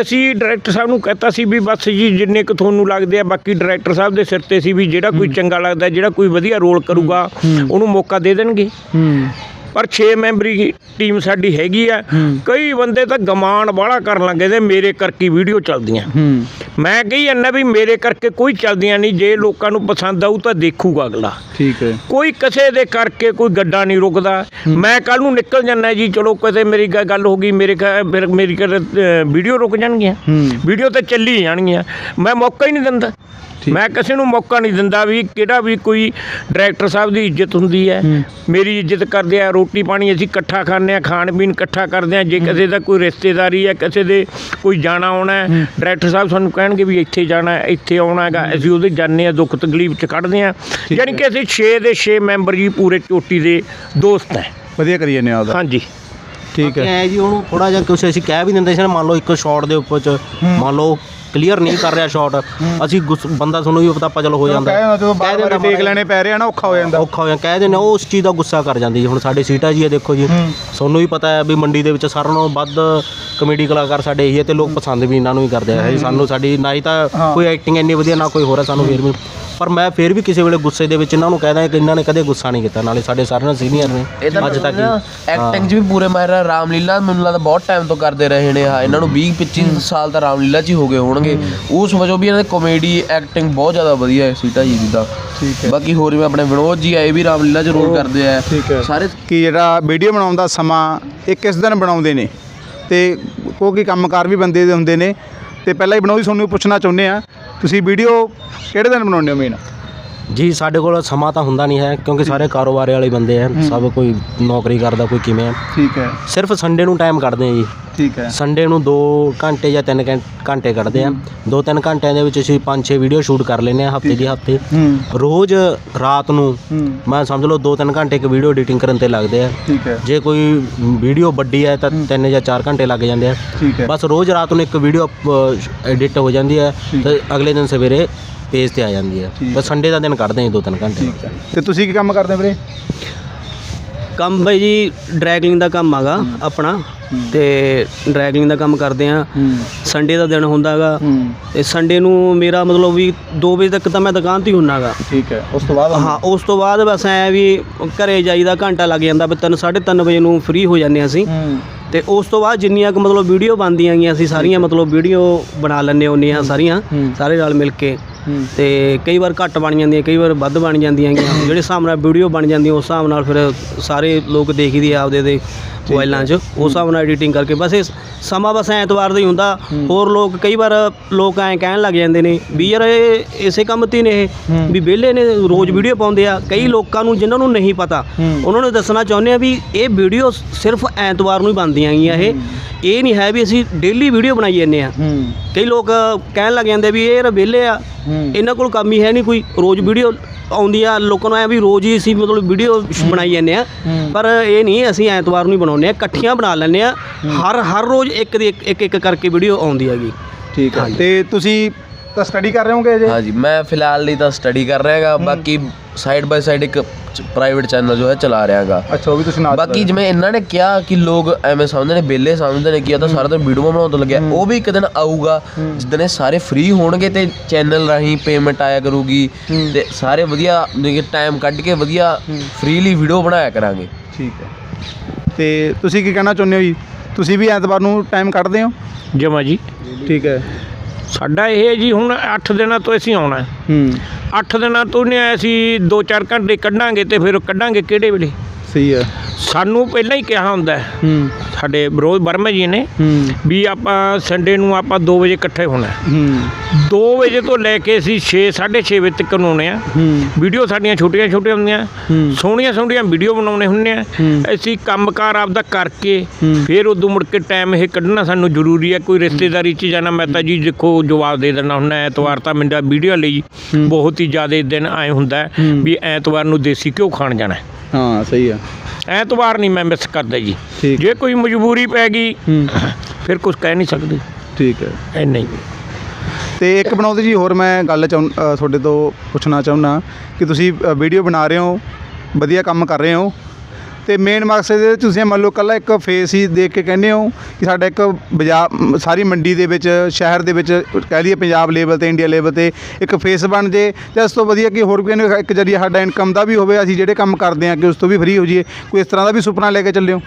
ਅਸੀਂ ਡਾਇਰੈਕਟਰ ਸਾਹਿਬ ਨੂੰ ਕਹਤਾ ਸੀ ਵੀ ਬਸ ਜੀ ਜਿੰਨੇ ਕੁ ਤੁਹਾਨੂੰ ਲੱਗਦੇ ਆ ਬਾਕੀ ਡਾਇਰੈਕਟਰ ਸਾਹਿਬ ਦੇ ਸਿਰ ਤੇ ਸੀ ਵੀ ਜਿਹੜਾ ਕੋਈ ਚੰਗਾ ਲੱਗਦਾ ਜਿਹੜਾ ਕੋਈ ਵਧੀਆ ਰੋਲ ਕਰੂਗਾ ਉਹਨੂੰ ਮੌਕਾ ਦੇ ਦੇਣਗੇ। ਪਰ 6 ਮੈਂਬਰੀ ਟੀਮ ਸਾਡੀ ਹੈਗੀ ਆ। ਕਈ ਬੰਦੇ ਤਾਂ ਗਮਾਨ ਵਾਲਾ ਕਰਨ ਲੱਗੇ ਤੇ ਮੇਰੇ ਕਰਕੇ ਵੀਡੀਓ ਚੱਲਦੀਆਂ। ਮੈਂ ਕਹੀ ਜਾਂਦਾ ਵੀ ਮੇਰੇ ਕਰਕੇ ਕੋਈ ਚੱਲਦੀਆਂ ਨਹੀਂ ਜੇ ਲੋਕਾਂ ਨੂੰ ਪਸੰਦ ਆਊ ਤਾਂ ਦੇਖੂਗਾ ਅਗਲਾ। ਠੀਕ ਹੈ। ਕੋਈ ਕਿਸੇ ਦੇ ਕਰਕੇ ਕੋਈ ਗੱਡਾ ਨਹੀਂ ਰੁਕਦਾ। ਮੈਂ ਕੱਲ ਨੂੰ ਨਿਕਲ ਜਾਂਦਾ ਜੀ ਚਲੋ ਕਿਤੇ ਮੇਰੀ ਗੱਲ ਹੋ ਗਈ ਮੇਰੇ ਫਿਰ ਮੇਰੀ ਵੀਡੀਓ ਰੁਕ ਜਾਣਗੀਆਂ। ਵੀਡੀਓ ਤੇ ਚੱਲੀ ਜਾਣਗੀਆਂ। ਮੈਂ ਮੌਕਾ ਹੀ ਨਹੀਂ ਦਿੰਦਾ। ਮੈਂ ਕਿਸੇ ਨੂੰ ਮੌਕਾ ਨਹੀਂ ਦਿੰਦਾ ਵੀ ਕਿਹੜਾ ਵੀ ਕੋਈ ਡਾਇਰੈਕਟਰ ਸਾਹਿਬ ਦੀ ਇੱਜ਼ਤ ਹੁੰਦੀ ਹੈ। ਮੇਰੀ ਇੱਜ਼ਤ ਕਰਦੇ ਆ ਰੋਟੀ ਪਾਣੀ ਅਸੀਂ ਇਕੱਠਾ ਖਾਂਦੇ ਆ ਖਾਣ ਪੀਣ ਇਕੱਠਾ ਕਰਦੇ ਆ। ਜੇ ਕਿਸੇ ਦਾ ਕੋਈ ਰਿਸ਼ਤੇਦਾਰੀ ਹੈ ਕਿਸੇ ਦੇ ਕੋਈ ਜਾਣਾ ਆਉਣਾ ਹੈ ਡਾਇਰੈਕਟਰ ਸਾਹਿਬ ਸਾਨੂੰ ਕਹਿਣਗੇ ਵੀ ਇੱਥੇ ਜਾਣਾ ਹੈ, ਇੱਥੇ ਆਉਣਾ ਹੈਗਾ ਅਸੀਂ ਉਹਦੇ ਜਾਂਦੇ ਆ ਦੁੱਖ ਤਕਲੀਫ ਚ ਕੱਢਦੇ ਆ। ਯਾਨੀ ਕਿ ਅਸੀਂ 6 ਦੇ 6 ਮੈਂਬਰ ਜੀ ਪੂਰੇ ਚੋਟੀ ਦੇ ਦੋਸਤ ਹੈ। ਵਧੀਆ ਕਰੀ ਜਾਂਦੇ ਆ ਉਹਦਾ। ਹਾਂਜੀ। ਠੀਕ ਹੈ। ਜੀ ਉਹਨੂੰ ਥੋੜਾ ਜਿਹਾ ਕੁਛ ਅਸੀਂ ਕਹਿ ਵੀ ਦਿੰਦੇ ਸੀ ਨਾ ਮੰਨ ਲਓ ਇੱਕ ਸ਼ਾਟ ਦੇ ਉੱਪਰ ਚ ਮੰਨ ਲਓ ਕਲੀਅਰ ਨਹੀਂ ਕਰ ਰਿਹਾ ਸ਼ਾਟ ਅਸੀਂ ਗੁੱਸ- ਬੰਦਾ ਤੁਹਾਨੂੰ ਵੀ ਪਤਾ ਪਜਲ ਹੋ ਜਾਂਦਾ ਕਹਿੰਦਾ ਜਦੋਂ ਕਹਿ ਬਾਰ ਦਿੰਦਾ ਟੇਕ ਲੈਣੇ ਪੈ ਰਹੇ ਆ ਨਾ ਔਖਾ ਹੋ ਜਾਂਦਾ। ਔਖਾ ਹੋ ਜਾਂਦਾ। ਕਹਿ ਦਿੰਦੇ ਉਹ ਉਸ ਚੀਜ਼ ਦਾ ਗੁੱਸਾ ਕਰ ਜਾਂਦੀ ਜੀ ਹੁਣ ਸਾਡੇ ਸੀਟਾ ਜੀ ਇਹ ਦੇਖੋ ਜੀ। ਤੁਹਾਨੂੰ ਵੀ ਪਤਾ ਹੈ ਵੀ ਮੰਡੀ ਦੇ ਵਿੱਚ ਸਾਰਿਆਂ ਨਾਲੋਂ ਵੱਧ ਕਮੇਡੀ ਕਲਾਕਾਰ ਸਾਡੇ ਇਹੀ ਹੈ ਤੇ ਲੋਕ ਪਸੰਦ ਵੀ ਇਹਨਾਂ ਨੂੰ ਹੀ ਕਰਦੇ ਆ। ਸਾਨੂੰ ਸਾਡੀ ਨਾ ਹੀ ਤਾਂ ਕੋਈ ਐਕਟਿੰਗ ਇੰਨੀ ਵਧੀਆ ਨਾ ਕੋਈ ਹੋਰ ਹੈ। ਸਾਨੂੰ ਫਿਰ ਵੀ ਪਰ ਮੈਂ ਫਿਰ ਵੀ ਕਿਸੇ ਵੇਲੇ ਗੁੱਸੇ ਦੇ ਵਿੱਚ ਇਹਨਾਂ ਨੂੰ ਕਹਿਦਾ ਕਿ ਇਹਨਾਂ ਨੇ ਕਦੇ ਗੁੱਸਾ ਨਹੀਂ ਕੀਤਾ ਨਾਲੇ ਸਾਡੇ ਸਾਰਿਆਂ ਨਾਲ ਸੀਨੀਅਰ ਨੇ ਇਹ ਤਾਂ ਅੱਜ ਤੱਕ। ਐਕਟਿੰਗ 'ਚ ਵੀ ਪੂਰੇ ਮਾਹਿਰ ਆ ਰਾਮਲੀਲਾ ਮੈਨੂੰ ਲੱਗਦਾ ਬਹੁਤ ਟਾਈਮ ਤੋਂ ਕਰਦੇ ਰਹੇ ਨੇ ਆ ਇਹਨਾਂ ਨੂੰ 20 25 ਸਾਲ ਤਾਂ ਰਾਮਲੀਲਾ 'ਚ ਹੀ ਹੋ ਗਏ ਹੋਣਗੇ। ਉਸ ਵਜੋਂ ਵੀ ਇਹਨਾਂ ਦੇ ਕਾਮੇਡੀ ਐਕਟਿੰਗ ਬਹੁਤ ਜ਼ਿਆਦਾ ਵਧੀਆ ਹੈ ਸੀਟਾ ਜੀ ਦੀ ਤਾਂ। ਠੀਕ ਹੈ। ਬਾਕੀ ਹੋਰ ਵੀ ਆਪਣੇ ਵਿਨੋਦ ਜੀ ਆਏ ਵੀ ਰਾਮਲੀਲਾ 'ਚ ਰੋਲ ਕਰਦੇ ਆ। ਠੀਕ ਹੈ। ਸਾਰੇ ਕਿ ਜਿਹੜਾ ਵੀਡੀਓ ਬਣਾਉਣ ਦਾ ਸਮਾਂ ਇਹ ਕਿਸ ਦਿਨ ਬਣਾਉਂਦੇ ਨੇ? ਤੇ ਕਿਉਂਕਿ ਕੰਮਕਾਰ ਵੀ ਬੰਦੇ ਦੇ ਹੁੰਦੇ ਨੇ। ਤੇ ਪਹਿਲਾਂ ਹੀ ਬਣਾਉਦੀ ਤੁਹਾਨੂੰ ਪੁੱਛਣਾ ਚਾਹੁੰਦੇ ਆ ਤੁਸੀਂ ਵੀਡੀਓ ਕਿਹੜੇ ਦਿਨ ਬਣਾਉਂਦੇ ਹੋ ਮੇਨ ਜੀ ਸਾਡੇ ਕੋਲ ਸਮਾਂ ਤਾਂ ਹੁੰਦਾ ਨਹੀਂ ਹੈ ਕਿਉਂਕਿ ਸਾਰੇ ਕਾਰੋਬਾਰ ਵਾਲੇ ਬੰਦੇ ਆ ਸਭ ਕੋਈ ਨੌਕਰੀ ਕਰਦਾ ਕੋਈ ਕਿਵੇਂ ਹੈ ਠੀਕ ਹੈ। ਸਿਰਫ ਸੰਡੇ ਨੂੰ ਟਾਈਮ ਕੱਢਦੇ ਆ ਜੀ। ਠੀਕ ਹੈ। ਸੰਡੇ ਨੂੰ 2 ਘੰਟੇ ਜਾਂ 3 ਘੰਟੇ ਕੱਢਦੇ ਆ। 2-3 ਘੰਟਿਆਂ ਦੇ ਵਿੱਚ ਅਸੀਂ 5-6 ਵੀਡੀਓ ਸ਼ੂਟ ਕਰ ਲੈਂਦੇ ਆ ਹਫ਼ਤੇ ਦੀ ਹਫ਼ਤੇ। ਰੋਜ਼ ਰਾਤ ਨੂੰ ਮੈਂ ਸਮਝ ਲਓ 2-3 ਘੰਟੇ ਇੱਕ ਵੀਡੀਓ ਐਡੀਟਿੰਗ ਕਰਨ ਤੇ ਲੱਗਦੇ ਆ। ਠੀਕ ਹੈ। ਜੇ ਕੋਈ ਵੀਡੀਓ ਵੱਡੀ ਹੈ ਤਾਂ 3 ਜਾਂ 4 ਘੰਟੇ ਲੱਗ ਜਾਂਦੇ ਆ। ਠੀਕ ਹੈ। ਬਸ ਰੋਜ਼ ਰਾਤ ਨੂੰ ਇੱਕ ਵੀਡੀਓ ਐਡਿਟ ਹੋ ਜਾਂਦੀ ਹੈ। ਤੇ ਅਗਲੇ ਦਿਨ ਸਵੇਰੇ ਪੇਜ ਤੇ ਆ ਜਾਂਦੀ ਹੈ ਠੀਕ ਬਸ ਸੰਡੇ ਦਾ ਦਿਨ ਕੱਢਦੇ ਹਾਂ 2-3 ਘੰਟੇ ਠੀਕ ਹੈ ਤੇ ਤੁਸੀਂ ਕੀ ਕੰਮ ਕਰਦੇ ਹੋ ਵੀਰੇ? ਕੰਮ ਬਾਈ ਜੀ ਡਰੈਗਲਿੰਗ ਦਾ ਕੰਮ ਆਗਾ ਆਪਣਾ। ਤੇ ਡਰੈਗਲਿੰਗ ਦਾ ਕੰਮ ਕਰਦੇ ਆ ਹੂੰ। ਸੰਡੇ ਦਾ ਦਿਨ ਹੁੰਦਾਗਾ ਹੂੰ। ਤੇ ਸੰਡੇ ਨੂੰ ਮੇਰਾ ਮਤਲਬ ਵੀ 2 ਵਜੇ ਤੱਕ ਤਾਂ ਮੈਂ ਦੁਕਾਨ ਤੇ ਹੀ ਹੁੰਨਾਗਾ ਠੀਕ ਹੈ। ਉਸ ਤੋਂ ਬਾਅਦ ਹਾਂ ਉਸ ਤੋਂ ਬਾਅਦ ਬਸ ਐ ਵੀ ਘਰੇ ਜਾਈਦਾ ਘੰਟਾ ਲੱਗ ਜਾਂਦਾ। ਵੀ 3 3:30 ਵਜੇ ਨੂੰ ਫ੍ਰੀ ਹੋ ਜਾਂਦੇ ਹਾਂ ਅਸੀਂ। ਹੂੰ। ਤੇ ਉਸ ਤੋਂ ਬਾਅਦ ਜਿੰਨੀਆਂ ਕੁ ਮਤਲਬ ਵੀਡੀਓ ਬਣਦੀਆਂ ਗਈਆਂ ਅਸੀਂ ਸਾਰੀਆਂ ਮਤਲਬ ਵੀਡੀਓ ਬਣਾ ਲੈਂਦੇ ਹੁੰਦੇ ਹਾਂ ਸਾਰੀਆਂ ਹੂੰ। ਸਾਰੇ ਨਾਲ ਮਿਲ ਕੇ। ਤੇ ਕਈ ਵਾਰ ਘੱਟ ਬਣ ਜਾਂਦੀਆਂ, ਕਈ ਵਾਰ ਵੱਧ ਬਣ ਜਾਂਦੀਆਂ ਗੀਆਂ ਜਿਹੜੇ ਹਿਸਾਬ ਨਾਲ ਵੀਡੀਓ ਬਣ ਜਾਂਦੀ, ਉਸ ਹਿਸਾਬ ਨਾਲ ਫਿਰ ਸਾਰੇ ਲੋਕ ਦੇਖਦੇ ਆ ਆਪਦੇ ਦੇ। ਮੋਬਾਈਲਾਂ 'ਚ ਉਸ ਹਿਸਾਬ ਨਾਲ ਐਡੀਟਿੰਗ ਕਰਕੇ। ਬਸ ਇਹ ਸਮਾਂ ਬਸ ਐਤਵਾਰ ਦਾ ਹੀ ਹੁੰਦਾ। ਹੋਰ ਲੋਕ ਕਈ ਵਾਰ ਲੋਕ ਐਂ ਕਹਿਣ ਲੱਗ ਜਾਂਦੇ ਨੇ ਵੀ ਯਾਰ ਇਹ ਇਸੇ ਕੰਮ ਤੇ ਨੇ ਇਹ। ਵੀ ਵਿਹਲੇ ਨੇ ਰੋਜ਼ ਵੀਡੀਓ ਪਾਉਂਦੇ ਆ। ਕਈ ਲੋਕਾਂ ਨੂੰ ਜਿਨ੍ਹਾਂ ਨੂੰ ਨਹੀਂ ਪਤਾ ਉਹਨਾਂ ਨੂੰ ਦੱਸਣਾ ਚਾਹੁੰਦੇ ਆ ਵੀ ਇਹ ਵੀਡੀਓ ਸਿਰਫ ਐਤਵਾਰ ਨੂੰ ਹੀ ਬਣਦੀਆਂ ਗੀਆਂ ਇਹ। ਇਹ ਨਹੀਂ ਹੈ ਵੀ ਅਸੀਂ ਡੇਲੀ ਵੀਡੀਓ ਬਣਾਈ ਜਾਂਦੇ ਆ। ਕਈ ਲੋਕ ਕਹਿਣ ਲੱਗ ਜਾਂਦੇ ਵੀ ਇਹ ਵਿਹਲੇ ਆ। ਇਹਨਾਂ ਕੋਲ ਕੰਮ ਹੀ ਹੈ ਨਹੀਂ ਕੋਈ। ਰੋਜ਼ ਵੀਡੀਓ ਆਉਂਦੀ ਆ ਲੋਕਾਂ ਨੂੰ ਐ ਵੀ ਰੋਜ਼ ਹੀ ਅਸੀਂ ਮਤਲਬ ਵੀਡੀਓ ਬਣਾਈ ਜਾਂਦੇ ਆ। ਪਰ ਇਹ ਨਹੀਂ ਅਸੀਂ ਐਤਵਾਰ ਨੂੰ ਹੀ ਬਣਾਉਂਦੇ ਆ ਇਕੱਠੀਆਂ ਬਣਾ ਲੈਂਦੇ ਆ ਹਰ ਹਰ ਰੋਜ਼ ਇੱਕ ਦੀ ਇੱਕ ਇੱਕ ਇੱਕ ਕਰਕੇ ਵੀਡੀਓ ਆਉਂਦੀ ਹੈਗੀ। ਠੀਕ ਹੈ। ਤੇ ਤੁਸੀਂ ਤਾਂ ਸਟੱਡੀ ਕਰ ਰਹੇ ਹੋਗੇ ਅਜੇ? ਹਾਂਜੀ ਮੈਂ ਫਿਲਹਾਲ ਲਈ ਤਾਂ ਸਟੱਡੀ ਕਰ ਰਿਹਾ ਹੈਗਾ। ਬਾਕੀ ਸਾਈਡ ਬਾਈ ਸਾਈਡ ਇੱਕ ਪ੍ਰਾਈਵੇਟ ਚੈਨਲ ਜੋ ਹੈ ਚਲਾ ਰਿਹਾ ਹੈਗਾ। ਅੱਛਾ ਉਹ ਵੀ ਤੁਸੀਂ ਨਾਲ ਬਾਕੀ ਜਿਵੇਂ ਇਹਨਾਂ ਨੇ ਕਿਹਾ ਕਿ ਲੋਕ ਐਵੇਂ ਸਮਝਦੇ ਨੇ ਬੇਲੇ ਸਮਝਦੇ ਨੇ ਕਿ ਇਹ ਤਾਂ ਸਾਰਾ ਦਿਨ ਵੀਡੀਓ ਬਣਾਉਣ ਤੋਂ ਲੱਗਿਆ। ਉਹ ਵੀ ਇੱਕ ਦਿਨ ਆਊਗਾ। ਜਿੱਦਣ ਇਹ ਸਾਰੇ ਫ੍ਰੀ ਹੋਣਗੇ ਤੇ ਚੈਨਲ ਰਾਹੀਂ ਪੇਮੈਂਟ ਆਇਆ ਕਰੂਗੀ। ਤੇ ਸਾਰੇ ਵਧੀਆ ਟਾਈਮ ਕੱਢ ਕੇ ਵਧੀਆ ਫ੍ਰੀਲੀ ਵੀਡੀਓ ਬਣਾਇਆ ਕਰਾਂਗੇ। ਠੀਕ ਹੈ। ਤੇ ਤੁਸੀਂ ਕੀ ਕਹਿਣਾ ਚਾਹੁੰਦੇ ਹੋ ਜੀ? ਤੁਸੀਂ ਵੀ ਐਤਵਾਰ ਨੂੰ ਟਾਈਮ ਕੱਢਦੇ ਹੋ? ਜਮਾ ਜੀ। ਠੀਕ ਹੈ। ਸਾਡਾ ਇਹ ਹੈ ਜੀ ਹੁਣ 8 ਦਿਨਾਂ ਤੋਂ ਅਸੀਂ ਆਉਣਾ ਹੈ। ਹੂੰ। 8 ਦਿਨਾਂ ਤੋਂ ਨੇ ਅਸੀਂ 2-4 ਘੰਟੇ ਕੱਢਾਂਗੇ ਤੇ ਫਿਰ ਕੱਢਾਂਗੇ ਕਿਹੜੇ ਵੇਲੇ? ਸਹੀ ਹੈ ਸਾਨੂੰ ਪਹਿਲਾਂ ਹੀ ਕਿਹਾ ਹੁੰਦਾ ਹੈ ਹੂੰ ਸਾਡੇ ਵਿਰੋਧ ਵਰਮਾ ਜੀ ਨੇ ਹੂੰ ਵੀ ਆਪਾਂ ਸੰਡੇ ਨੂੰ ਆਪਾਂ 2 ਵਜੇ ਇਕੱਠੇ ਹੋਣਾ ਹੈ। ਹੂੰ 2 ਵਜੇ ਤੋਂ ਲੈ ਕੇ ਅਸੀਂ 6 6:30 ਵਜੇ ਤੱਕ ਆਉਣੇ ਆ ਹੂੰ ਵੀਡੀਓ ਸਾਡੀਆਂ ਛੋਟੀਆਂ ਛੋਟੀਆਂ ਹੁੰਦੀਆਂ ਹੂੰ। ਸੋਹਣੀਆਂ ਸੋਹਣੀਆਂ ਵੀਡੀਓ ਬਣਾਉਣੇ ਹੁੰਦੇ ਆ ਹੂੰ। ਅਸੀਂ ਕੰਮਕਾਰ ਆਪਦਾ ਕਰਕੇ ਹੂੰ। ਫਿਰ ਉਦੋਂ ਮੁੜ ਕੇ ਟਾਈਮ ਇਹ ਕੱਢਣਾ ਸਾਨੂੰ ਜ਼ਰੂਰੀ ਹੈ ਕੋਈ ਰਿਸ਼ਤੇਦਾਰੀ 'ਚ ਜਾਣਾ ਮੈਂ ਤਾਂ ਜੀ ਦੇਖੋ ਜਵਾਬ ਦੇ ਦੇਣਾ ਹੁੰਦਾ ਐਤਵਾਰ ਤਾਂ ਮੇਰਾ ਵੀਡੀਓ ਲਈ ਬਹੁਤ ਹੀ ਜ਼ਿਆਦਾ ਦਿਨ ਆਏ ਹੁੰਦਾ ਹੈ ਹੂੰ। ਵੀ ਐਤਵਾਰ ਨੂੰ ਦੇਸੀ ਘਿਓ ਖਾਣ ਜਾਣਾ ਹੈ। ਹਾਂ ਸਹੀ ਹੈ ਐਤਵਾਰ ਨਹੀਂ ਮੈਂ ਮਿਸ ਕਰਦਾ ਜੀ। ਠੀਕ। ਜੇ ਕੋਈ ਮਜਬੂਰੀ ਪੈ ਗਈ ਹੂੰ। ਫਿਰ ਕੁਝ ਕਹਿ ਨਹੀਂ ਸਕਦੇ। ਠੀਕ ਹੈ। ਐਨਾ ਹੀ ਤੇ ਇੱਕ ਬਣਾਉਂਦੇ ਜੀ ਹੋਰ ਮੈਂ ਗੱਲ ਚਾਹੁੰ ਅ, ਤੁਹਾਡੇ ਤੋਂ ਪੁੱਛਣਾ ਚਾਹੁੰਦਾ ਕਿ ਤੁਸੀਂ ਵੀਡੀਓ ਬਣਾ ਰਹੇ ਹੋ ਵਧੀਆ ਕੰਮ ਕਰ ਰਹੇ ਹੋ। ਤੇ ਮੇਨ ਮਕਸਦ ਇਹ ਤੁਸੀਂ ਮੰਨ ਲਓ ਕੱਲਾ ਇੱਕ ਫੇਸ ਹੀ ਦੇਖ ਕੇ ਕਹਿੰਦੇ ਹੋ ਕਿ ਸਾਡਾ ਇੱਕ ਬਾਜ਼ਾਰ ਸਾਰੀ ਮੰਡੀ ਦੇ ਵਿੱਚ, ਸ਼ਹਿਰ ਦੇ ਵਿੱਚ ਕਹਿ ਲਈਏ ਪੰਜਾਬ ਲੈਵਲ ਤੇ ਇੰਡੀਆ ਲੈਵਲ ਤੇ ਇੱਕ ਫੇਸ ਬਣ ਜੇ ਤੇ ਇਸ ਤੋਂ ਵਧੀਆ ਕਿ ਹੋਰ ਵੀ ਇਹਨੂੰ ਇੱਕ ਜਰੀਆ ਸਾਡਾ ਇਨਕਮ ਦਾ ਵੀ ਹੋਵੇ, ਅਸੀਂ ਜਿਹੜੇ ਕੰਮ ਕਰਦੇ ਹਾਂ ਕਿ ਉਸ ਤੋਂ ਵੀ ਫ੍ਰੀ ਹੋ ਜਾਈਏ। ਕੋਈ ਇਸ ਤਰ੍ਹਾਂ ਦਾ ਵੀ ਸੁਪਨਾ ਲੈ ਕੇ ਚੱਲਿਓ?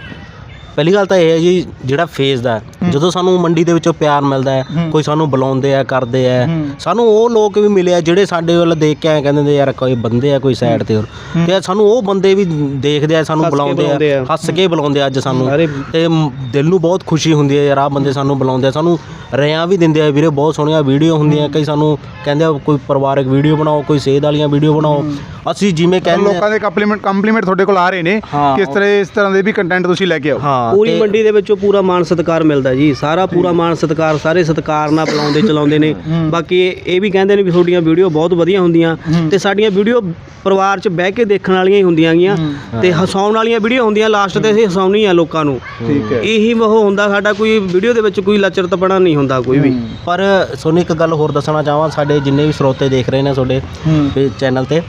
ਪਹਿਲੀ ਗੱਲ ਤਾਂ ਇਹ ਹੈ ਜੀ ਜਿਹੜਾ ਫੇਸ ਦਾ ਜਦੋਂ ਸਾਨੂੰ ਮੰਡੀ ਦੇ ਵਿੱਚੋਂ ਪਿਆਰ ਮਿਲਦਾ ਹੈ ਕੋਈ ਸਾਨੂੰ ਬੁਲਾਉਂਦੇ ਆ ਕਰਦੇ ਆ ਸਾਨੂੰ ਉਹ ਲੋਕ ਵੀ ਮਿਲੇ ਆ ਜਿਹੜੇ ਸਾਡੇ ਵੱਲ ਦੇਖ ਕੇ ਐਂ ਕਹਿੰਦੇ ਨੇ ਯਾਰ ਕੋਈ ਬੰਦੇ ਆ ਕੋਈ ਸਾਈਡ ਤੇ ਹੋਰ। ਤੇ ਸਾਨੂੰ ਉਹ ਬੰਦੇ ਵੀ ਦੇਖਦੇ ਆ ਸਾਨੂੰ ਬੁਲਾਉਂਦੇ ਆ। ਹੱਸ ਕੇ ਬੁਲਾਉਂਦੇ ਆ ਅੱਜ ਸਾਨੂੰ। ਤੇ ਦਿਲ ਨੂੰ ਬਹੁਤ ਖੁਸ਼ੀ ਹੁੰਦੀ ਹੈ ਯਾਰ ਆ ਬੰਦੇ ਸਾਨੂੰ ਬੁਲਾਉਂਦੇ ਆ। ਸਾਨੂੰ ਰਿਆਂ ਵੀ ਦਿੰਦੇ ਆ ਵੀਰੇ ਬਹੁਤ ਸੋਹਣੀਆਂ ਵੀਡੀਓ ਹੁੰਦੀਆਂ ਕਈ ਸਾਨੂੰ ਕਹਿੰਦੇ ਆ ਕੋਈ ਪਰਿਵਾਰਕ ਵੀਡੀਓ ਬਣਾਓ ਕੋਈ ਸੇਧ ਵਾਲੀਆਂ ਵੀਡੀਓ ਬਣਾਓ। ਅਸੀਂ ਜਿਵੇਂ ਕਹਿੰਦੇ ਲੋਕਾਂ ਦੇ ਕੰਪਲੀਮੈਂਟ ਕੰਪਲੀਮੈਂਟ ਤੁਹਾਡੇ ਕੋਲ ਆ ਰਹੇ ਨੇ। ਕਿਸ ਤਰ੍ਹਾਂ ਇਸ ਤਰ੍ਹਾਂ ਦੇ ਵੀ ਕੰਟੈਂਟ ਤੁਸੀਂ ਲੈ ਕੇ ਆਓ। ਹਾਂ। ਪੂਰੀ ਤੇ- ਮੰਡੀ ਦੇ ਵਿੱਚੋਂ ਪੂਰਾ ਮਾਨ ਸਤਿਕਾਰ ਮਿਲਦਾ ਜੀ। ਸਾਰਾ ਪੂਰਾ ਮਾਨ ਸਤਿਕਾਰ ਸਾਰੇ ਸਤਿਕਾਰ ਨਾਲ ਬੁਲਾਉਂਦੇ ਚਲਾਉਂਦੇ ਨੇ। ਬਾਕੀ ਇਹ ਇਹ ਵੀ ਕਹਿੰਦੇ ਨੇ ਵੀ ਤੁਹਾਡੀਆਂ ਵੀਡੀਓ ਬਹੁਤ ਵਧੀਆ ਹੁੰਦੀਆਂ। ਤੇ ਸਾਡੀਆਂ ਵੀਡੀਓ ਪਰਿਵਾਰ 'ਚ ਬਹਿ ਕੇ ਦੇਖਣ ਵਾਲੀਆਂ ਹੀ ਹੁੰਦੀਆਂ ਗੀਆਂ। ਤੇ ਹਸਾਉਣ ਵਾਲੀਆਂ ਵੀਡੀਓ ਹੁੰਦੀਆਂ ਲਾਸਟ ਤੇ ਅਸੀਂ ਹਸਾਉਣੀ ਆ ਲੋਕਾਂ ਨੂੰ। ਠੀਕ ਹੈ। ਇਹੀ ਉਹ ਹੁੰਦਾ ਸਾਡਾ ਕੋਈ ਵੀਡੀਓ ਦੇ ਵਿੱਚ ਕੋਈ ਲੱਚਰਤਪਣਾ ਨਹੀਂ ਹੁੰਦਾ ਕੋਈ ਵੀ। ਪਰ ਤੁਹਾਨੂੰ ਇੱਕ ਗੱਲ ਹੋਰ ਦੱਸਣਾ ਚਾਹਾਂ ਸਾਡੇ ਜਿੰਨੇ ਵੀ ਸਰੋਤੇ ਦੇਖ ਰਹੇ ਨੇ ਤੁਹਾਡੇ ਹੂੰ। ਚੈਨਲ ਤੇ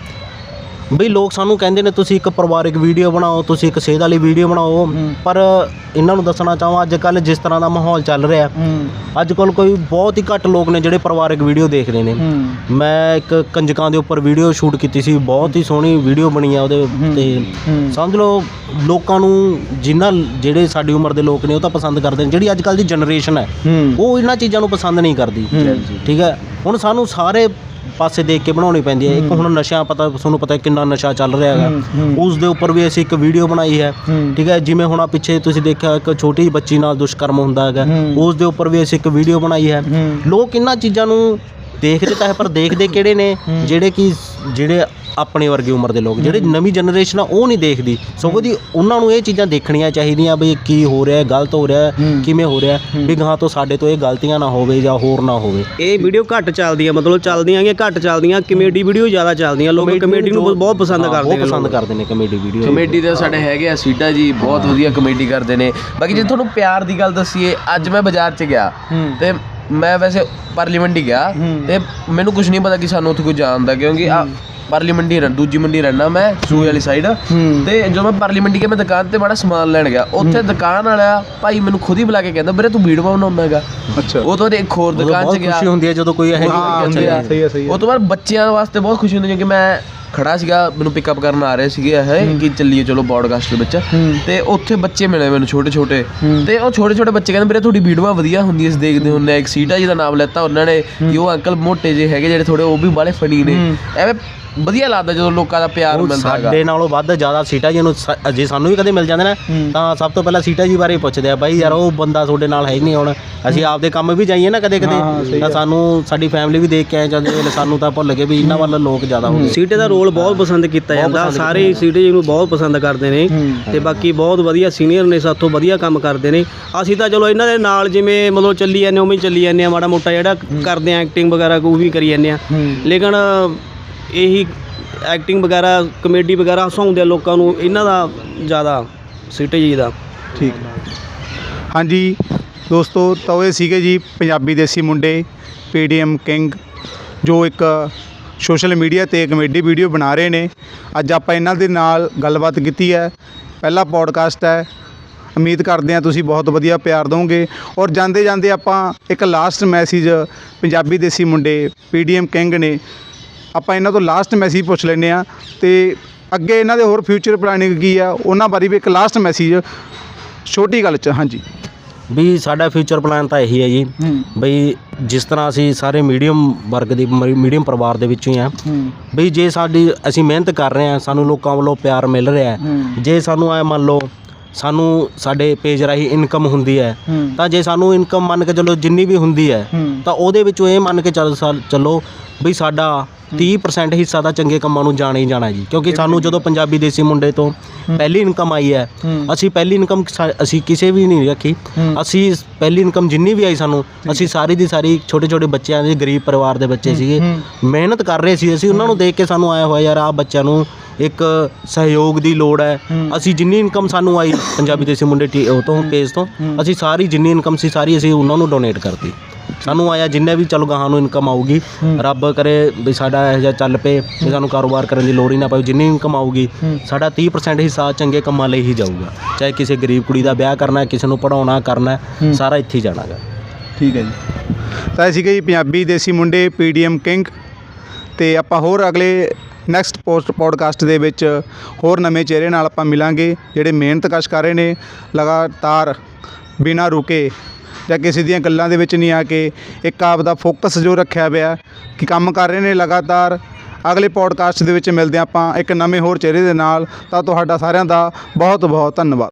ਬਈ ਲੋਕ ਸਾਨੂੰ ਕਹਿੰਦੇ ਨੇ ਤੁਸੀਂ ਇੱਕ ਪਰਿਵਾਰਿਕ ਵੀਡੀਓ ਬਣਾਓ ਤੁਸੀਂ ਇੱਕ ਸੇਧ ਵਾਲੀ ਵੀਡੀਓ ਬਣਾਓ। ਪਰ ਇਹਨਾਂ ਨੂੰ ਦੱਸਣਾ ਚਾਹਾਂ ਅੱਜ ਕੱਲ ਜਿਸ ਤਰ੍ਹਾਂ ਦਾ ਮਾਹੌਲ ਚੱਲ ਰਿਹਾ ਅੱਜ ਕੱਲ ਕੋਈ ਬਹੁਤ ਹੀ ਘੱਟ ਲੋਕ ਨੇ ਜਿਹੜੇ ਪਰਿਵਾਰਿਕ ਵੀਡੀਓ ਦੇਖਦੇ ਨੇ। ਹੂੰ। ਮੈਂ ਇੱਕ ਕੰਜਕਾਂ ਦੇ ਉੱਪਰ ਵੀਡੀਓ ਸ਼ੂਟ ਕੀਤੀ ਸੀ ਬਹੁਤ ਹੀ ਸੋਹਣੀ ਵੀਡੀਓ ਬਣੀ ਆ ਉਹਦੇ ਤੇ। ਸਮਝ ਲਓ ਲੋਕਾਂ ਨੂੰ ਜਿਨ੍ਹਾਂ ਜਿਹੜੇ ਸਾਡੀ ਉਮਰ ਦੇ ਲੋਕ ਨੇ ਉਹ ਤਾਂ ਪਸੰਦ ਕਰਦੇ ਨੇ ਜਿਹੜੀ ਅੱਜ ਕੱਲ ਦੀ ਜਨਰੇਸ਼ਨ ਹੂੰ ਉਹ ਇਹਨਾਂ ਚੀਜ਼ਾਂ ਨੂੰ ਪਸੰਦ ਨਹੀਂ ਕਰਦੀ। ਠੀਕ ਹੈ? ਹੁਣ ਸਾਨੂੰ ਸਾਰੇ ਪਾਸੇ ਦੇਖ ਕੇ ਬਣਾਉਣੀ ਪੈਂਦੀ ਹੈ। ਇੱਕ ਹੁਣ ਨਸ਼ਾ ਪਤਾ ਤੁਹਾਨੂੰ ਪਤਾ ਕਿੰਨਾ ਨਸ਼ਾ ਚੱਲ ਰਿਹਾ ਹੈਗਾ। ਉਸ ਦੇ ਉੱਪਰ ਵੀ ਅਸੀਂ ਇੱਕ ਵੀਡੀਓ ਬਣਾਈ ਹੈ। ਠੀਕ ਹੈ ਜਿਵੇਂ ਹੁਣ ਆ ਪਿੱਛੇ ਤੁਸੀਂ ਦੇਖਿਆ ਇੱਕ ਛੋਟੀ ਜਿਹੀ ਬੱਚੀ ਨਾਲ ਦੁਸ਼ਕਰਮ ਹੁੰਦਾ ਹੈਗਾ। ਉਸ ਦੇ ਉੱਪਰ ਵੀ ਅਸੀਂ ਇੱਕ ਵੀਡੀਓ ਬਣਾਈ ਹੈ। ਲੋਕ ਇਹਨਾਂ ਚੀਜ਼ਾਂ ਨੂੰ ਦੇਖਦੇ ਤਾਂ ਹੈ ਪਰ ਦੇਖਦੇ ਕਿਹੜੇ ਨੇ? ਜਿਹੜੇ ਕਿ ਜਿਹੜੇ ਆਪਣੇ ਵਰਗੀ ਉਮਰ ਦੇ ਲੋਕ ਜਿਹੜੇ ਨਵੀਂ ਜਨਰੇਸ਼ਨ ਆ ਉਹ ਨਹੀਂ ਦੇਖਦੀ। ਸਗੋਂ ਦੀ ਉਹਨਾਂ ਨੂੰ ਇਹ ਚੀਜ਼ਾਂ ਦੇਖਣੀਆਂ ਚਾਹੀਦੀਆਂ ਵੀ ਕੀ ਹੋ ਰਿਹਾ ਹੈ ਗਲਤ ਹੋ ਰਿਹਾ ਹੈ ਕਿਵੇਂ ਹੋ ਰਿਹਾ ਹੈ ਵੀ ਗਾਂ ਤੋਂ ਸਾਡੇ ਤੋਂ ਇਹ ਗਲਤੀਆਂ ਨਾ ਹੋਵੇ ਜਾਂ ਹੋਰ ਨਾ ਹੋਵੇ। ਇਹ ਵੀਡੀਓ ਘੱਟ ਚੱਲਦੀਆਂ ਮਤਲਬ ਚੱਲਦੀਆਂ ਕਿ ਘੱਟ ਚੱਲਦੀਆਂ ਕਮੇਡੀ ਵੀਡੀਓ ਜ਼ਿਆਦਾ ਚੱਲਦੀਆਂ ਲੋਕ ਕਮੇਡੀ ਨੂੰ ਬਹੁਤ ਪਸੰਦ ਕਰਦੇ ਬਹੁਤ ਨੇ ਪਸੰਦ। ਕਰਦੇ ਨੇ ਕਮੇਡੀ ਵੀਡੀਓ। ਕਮੇਡੀ ਦੇ ਸਾਡੇ ਹੈਗੇ ਆ ਸੀਟਾ ਜੀ ਬਹੁਤ ਵਧੀਆ ਕਮੇਡੀ ਕਰਦੇ ਨੇ। ਬਾਕੀ ਜੇ ਤੁਹਾਨੂੰ ਪਿਆਰ ਦੀ ਗੱਲ ਦੱਸੀਏ ਅੱਜ ਮੈਂ ਬਾਜ਼ਾਰ 'ਚ ਗਿਆ ਤੇ ਮੈਂ ਵੈਸੇ ਪਰਲੀ ਮੰਡੀ ਗਿਆ ਤੇ ਮੈਨੂੰ ਕੁਝ ਨਹੀਂ ਪਤਾ ਕਿ ਸਾਨੂੰ ਉੱਥੇ ਕੋਈ ਜਾਣਦਾ ਕਿਉਂਕਿ ਆ ਪਰਲੀ ਮੰਡੀ ਰਹਿ ਦੂਜੀ ਮੰਡੀ ਰਹਿਣਾ ਮੈਂ ਸੂਏ ਵਾਲੀ ਸਾਈਡ ਤੇ ਜਦੋਂ ਮੈਂ ਪਰਲੀ ਮੰਡੀ ਗਿਆ ਮੈਂ ਦੁਕਾਨ ਤੇ ਬੜਾ ਸਮਾਨ ਲੈਣ ਗਿਆ। ਉੱਥੇ ਦੁਕਾਨ ਵਾਲਾ ਭਾਈ ਮੈਨੂੰ ਖੁਦ ਹੀ ਬੁਲਾ ਕੇ ਕਹਿੰਦਾ ਵੀਰੇ ਤੂੰ ਵੀਡੀਓ ਬਣਾਉਣਾ ਹੈਗਾ ਅੱਛਾ। ਉਹ ਤੋਂ ਬਾਅਦ ਇੱਕ ਹੋਰ ਦੁਕਾਨ 'ਚ ਬਹੁਤ ਗਿਆ। ਖੁਸ਼ੀ ਹੁੰਦੀ ਹੈ ਜਦੋਂ ਕੋਈ ਇਹੋ ਹਾਂ, ਜਿਹੀ ਹੁੰਦੀ ਆ, ਸਹੀ ਹੈ, ਸਹੀ ਹੈ। ਉਹ ਤੋਂ ਬਾਅਦ ਬੱਚਿਆਂ ਵਾਸਤੇ ਬਹੁਤ ਖੁਸ਼ੀ ਹੁੰਦੀ ਹੈ ਕਿ ਮੈਂ ਖੜਾ ਸੀਗਾ ਮੈਨੂੰ ਪਿਕਅਪ ਕਰਨ ਆ ਰਹੇ ਸੀਗੇ ਇਹ ਕਿ ਚੱਲੀਏ ਚਲੋ ਪੋਡਕਾਸਟ ਦੇ ਵਿੱਚ। ਤੇ ਉੱਥੇ ਬੱਚੇ ਮਿਲੇ ਮੈਨੂੰ ਛੋਟੇ ਛੋਟੇ ਤੇ ਉਹ ਛੋਟੇ ਛੋਟੇ ਬੱਚੇ ਕਹਿੰਦੇ ਵੀਰੇ ਤੁਹਾਡੀ ਵੀਡੀਓਆਂ ਵਧੀਆ ਹੁੰਦੀਆਂ ਅਸੀਂ ਦੇਖਦੇ ਹੁੰਦੇ ਆ ਇੱਕ ਸੀਟਾ ਜੀ ਦਾ ਨਾਮ ਲੈਤਾ ਉਹਨਾਂ ਨੇ ਕਿ ਉਹ ਅੰਕਲ ਮੋਟੇ ਜੇ ਹੈਗੇ ਜਿਹੜੇ ਥੋੜੇ ਉਹ ਵੀ ਬਾਲੇ ਫਨੀ ਨੇ। ਐਵੇਂ ਵਧੀਆ ਲੱਗਦਾ ਜਦੋਂ ਲੋਕਾਂ ਦਾ ਪਿਆਰ ਉਹ ਮਿਲਦਾ ਹੈਗਾ। ਸਾਡੇ ਨਾਲੋਂ ਵੱਧ ਜ਼ਿਆਦਾ ਸੀਟਾ ਜੀ ਨੂੰ ਸ- ਜੇ ਸਾਨੂੰ ਵੀ ਕਦੇ ਮਿਲ ਜਾਂਦੇ ਨਾ ਤਾਂ ਸਭ ਤੋਂ ਪਹਿਲਾਂ ਸੀਟਾ ਜੀ ਬਾਰੇ ਪੁੱਛਦੇ ਆ ਬਾਈ ਯਾਰ ਉਹ ਬੰਦਾ ਤੁਹਾਡੇ ਨਾਲ ਹੈ ਹੀ ਨਹੀਂ ਹੁਣ। ਅਸੀਂ ਆਪਦੇ ਕੰਮ ਵੀ ਜਾਈਏ ਨਾ ਕਦੇ ਕਦੇ ਤਾਂ ਸਾਨੂੰ ਸਾਡੀ ਫੈਮਿਲੀ ਵੀ ਦੇਖ ਕੇ ਆਏ ਜਾਂਦੇ ਨੇ ਸਾਨੂੰ ਤਾਂ ਭੁੱਲ ਗਏ ਵੀ ਇਹਨਾਂ ਵੱਲ ਲੋਕ ਜ਼ਿਆਦਾ ਹੋ। ਗਏ ਸੀਟੇ ਦਾ ਰੋਲ ਬਹੁਤ ਪਸੰਦ ਕੀਤਾ ਜਾਂਦਾ ਸਾਰੇ ਸੀਟੇ ਜੀ ਨੂੰ ਬਹੁਤ ਪਸੰਦ ਕਰਦੇ ਨੇ ਤੇ ਬਾਕੀ ਬਹੁਤ ਵਧੀਆ ਸੀਨੀਅਰ ਨੇ ਸਾਥੋਂ ਵਧੀਆ ਕੰਮ ਕਰਦੇ ਨੇ। ਅਸੀਂ ਤਾਂ ਚਲੋ ਇਹਨਾਂ ਦੇ ਨਾਲ ਜਿਵੇਂ ਮਤਲਬ ਚੱਲੀ ਜਾਂਦੇ ਉਵੇਂ ਹੀ ਚੱਲੀ ਜਾਂਦੇ ਆ ਮਾੜਾ ਮੋਟਾ ਜਿਹੜਾ ਕਰਦੇ ਆ ਐਕਟਿੰਗ ਵਗੈਰਾ ਉਹ ਵੀ ਕਰੀ ਜਾਂਦੇ ਆ ਲੇਕਿਨ ਇਹੀ ਐਕਟਿੰਗ ਵਗੈਰਾ ਕਮੇਡੀ ਵਗੈਰਾ ਹਸਾਉਂਦੇ ਆ ਲੋਕਾਂ ਨੂੰ, ਇਹਨਾਂ ਦਾ ਜ਼ਿਆਦਾ ਸੀਟੇ ਜੀ ਦਾ। ਠੀਕ। ਹਾਂਜੀ, ਦੋਸਤੋ ਤਾਂ ਉਹ ਇਹ ਸੀਗੇ ਜੀ ਪੰਜਾਬੀ ਦੇਸੀ ਮੁੰਡੇ ਪੀਡੀਐਮ ਕਿੰਗ ਜੋ ਇੱਕ ਸੋਸ਼ਲ ਮੀਡੀਆ ਤੇ ਕਮੇਡੀ ਵੀਡੀਓ ਬਣਾ ਰਹੇ ਨੇ। ਅੱਜ ਆਪਾਂ ਇਹਨਾਂ ਦੇ ਨਾਲ ਗੱਲਬਾਤ ਕੀਤੀ ਹੈ। ਪਹਿਲਾ ਪੋਡਕਾਸਟ ਹੈ। ਉਮੀਦ ਕਰਦੇ ਹਾਂ ਤੁਸੀਂ ਬਹੁਤ ਵਧੀਆ ਪਿਆਰ ਦਿਓਗੇ। ਔਰ ਜਾਂਦੇ ਜਾਂਦੇ ਆਪਾਂ ਇੱਕ ਲਾਸਟ ਮੈਸੇਜ ਪੰਜਾਬੀ ਦੇਸੀ ਮੁੰਡੇ ਪੀਡੀਐਮ ਕਿੰਗ ਨੇ ਆਪਾਂ ਇਹਨਾਂ ਤੋਂ ਲਾਸਟ ਮੈਸੇਜ ਪੁੱਛ ਲੈਂਦੇ ਆ ਤੇ ਅੱਗੇ ਇਹਨਾਂ ਦੇ ਹੋਰ ਫਿਊਚਰ ਪਲਾਨਿੰਗ ਕੀ ਆ ਉਹਨਾਂ ਬਾਰੇ ਵੀ ਇੱਕ ਲਾਸਟ ਮੈਸੇਜ ਛੋਟੀ ਗੱਲ ਚ ਹਾਂਜੀ। ਵੀ ਸਾਡਾ ਫਿਊਚਰ ਪਲਾਨ ਤਾਂ ਇਹੀ ਹੈ ਜੀ। ਬਈ ਜਿਸ ਤਰ੍ਹਾਂ ਅਸੀਂ ਸਾਰੇ ਮੀਡੀਅਮ ਵਰਗ ਦੀ ਮੀਡੀਅਮ ਪਰਿਵਾਰ ਦੇ ਵਿੱਚੋਂ ਹੀ ਆ। ਬਈ ਜੇ ਸਾਡੀ ਅਸੀਂ ਮਿਹਨਤ ਕਰ ਰਹੇ ਹਾਂ ਸਾਨੂੰ ਲੋਕਾਂ ਵੱਲੋਂ ਪਿਆਰ ਮਿਲ ਰਿਹਾ ਜੇ ਸਾਨੂੰ ਐ ਮੰਨ ਲਓ ਸਾਨੂੰ ਸਾਡੇ ਪੇਜ ਰਾਹੀਂ ਇਨਕਮ ਹੁੰਦੀ ਹੈ ਤਾਂ ਜੇ ਸਾਨੂੰ ਇਨਕਮ ਮੰਨ ਕੇ ਚੱਲੋ ਜਿੰਨੀ ਵੀ ਹੁੰਦੀ ਹੈ ਤਾਂ ਉਹਦੇ ਵਿੱਚੋਂ ਇਹ ਮੰਨ ਕੇ ਚੱਲੋ ਵੀ ਸਾਡਾ 30% ਹਿੱਸਾ ਤਾਂ ਚੰਗੇ ਕੰਮਾਂ ਨੂੰ ਜਾਣਾ ਹੀ ਜਾਣਾ ਜੀ। ਕਿਉਂਕਿ ਸਾਨੂੰ ਜਦੋਂ ਪੰਜਾਬੀ ਦੇਸੀ ਮੁੰਡੇ ਤੋਂ ਪਹਿਲੀ ਇਨਕਮ ਆਈ ਹੈ ਅਸੀਂ ਪਹਿਲੀ ਇਨਕਮ ਅਸੀਂ ਕਿਸੇ ਵੀ ਨਹੀਂ ਰੱਖੀ। ਅਸੀਂ ਪਹਿਲੀ ਇਨਕਮ ਜਿੰਨੀ ਵੀ ਆਈ ਸਾਨੂੰ ਅਸੀਂ ਸਾਰੀ ਦੀ ਸਾਰੀ ਛੋਟੇ ਛੋਟੇ ਬੱਚਿਆਂ ਦੇ ਗਰੀਬ ਪਰਿਵਾਰ ਦੇ ਬੱਚੇ ਸੀਗੇ। ਮਿਹਨਤ ਕਰ ਰਹੇ ਸੀ ਅਸੀਂ ਉਹਨਾਂ ਨੂੰ ਦੇਖ ਕੇ ਸਾਨੂੰ ਆਇਆ ਹੋਇਆ ਯਾਰ ਆ ਬੱਚਿਆਂ ਨੂੰ ਇੱਕ ਸਹਿਯੋਗ ਦੀ ਲੋੜ ਹੈ। ਅਸੀਂ ਜਿੰਨੀ ਇਨਕਮ ਸਾਨੂੰ ਆਈ ਪੰਜਾਬੀ ਦੇਸੀ ਮੁੰਡੇ ਉਹ ਤੋਂ ਪੇਜ ਤੋਂ ਅਸੀਂ ਸਾਰੀ ਜਿੰਨੀ ਇਨਕਮ ਸੀ ਸਾਰੀ ਅਸੀਂ ਉਹਨਾਂ ਨੂੰ ਡੋਨੇਟ ਕਰਤੀ। ਸਾਨੂੰ ਆਇਆ ਜਿੰਨੇ ਵੀ ਚਲੋ ਗਾਹਾਂ ਨੂੰ ਇਨਕਮ ਆਊਗੀ ਰੱਬ ਕਰੇ ਵੀ ਸਾਡਾ ਇਹ ਜਿਹਾ ਚੱਲ ਪਏ ਵੀ ਸਾਨੂੰ ਕਾਰੋਬਾਰ ਕਰਨ ਦੀ ਲੋੜ ਹੀ ਨਾ ਪਵੇ ਜਿੰਨੀ ਇਨਕਮ ਆਊਗੀ ਸਾਡਾ 30% ਹਿੱਸਾ ਚੰਗੇ ਕੰਮਾਂ ਲਈ ਹੀ ਜਾਊਗਾ। ਚਾਹੇ ਕਿਸੇ ਗਰੀਬ ਕੁੜੀ ਦਾ ਵਿਆਹ ਕਰਨਾ ਹੈ, ਕਿਸੇ ਨੂੰ ਪੜਾਉਣਾ ਕਰਨਾ ਹੈ, ਸਾਰਾ ਇੱਥੇ ਹੀ ਜਾਣਾਗਾ। ਠੀਕ ਹੈ ਜੀ। ਤਾਂ ਇਹ ਸੀਗੇ ਜੀ ਪੰਜਾਬੀ ਦੇਸੀ ਮੁੰਡੇ ਪੀਡੀਐਮ ਕਿੰਗ। ਤੇ ਆਪਾਂ ਹੋਰ ਅਗਲੇ ਨੈਕਸਟ ਪੋਸਟ ਪੋਡਕਾਸਟ ਦੇ ਵਿੱਚ ਹੋਰ ਨਵੇਂ ਚਿਹਰੇ ਨਾਲ ਆਪਾਂ ਮਿਲਾਂਗੇ ਜਿਹੜੇ ਮਿਹਨਤ ਕਸ਼ ਕਰ ਰਹੇ ਨੇ ਲਗਾਤਾਰ ਬਿਨਾਂ ਰੁਕੇ। ਜਾਂ ਕਿਸੇ ਦੀਆਂ ਗੱਲਾਂ ਦੇ ਵਿੱਚ ਨਹੀਂ ਆ ਕੇ ਇੱਕ ਆਪ ਦਾ ਫੋਕਸ ਜੋ ਰੱਖਿਆ ਪਿਆ, ਕਿ ਕੰਮ ਕਰ ਰਹੇ ਨੇ ਲਗਾਤਾਰ, ਅਗਲੇ ਪੋਡਕਾਸਟ ਦੇ ਵਿੱਚ ਮਿਲਦੇ ਹਾਂ ਆਪਾਂ ਇੱਕ ਨਵੇਂ ਹੋਰ ਚਿਹਰੇ ਦੇ ਨਾਲ, ਤਾਂ ਤੁਹਾਡਾ ਸਾਰਿਆਂ ਦਾ ਬਹੁਤ ਬਹੁਤ ਧੰਨਵਾਦ।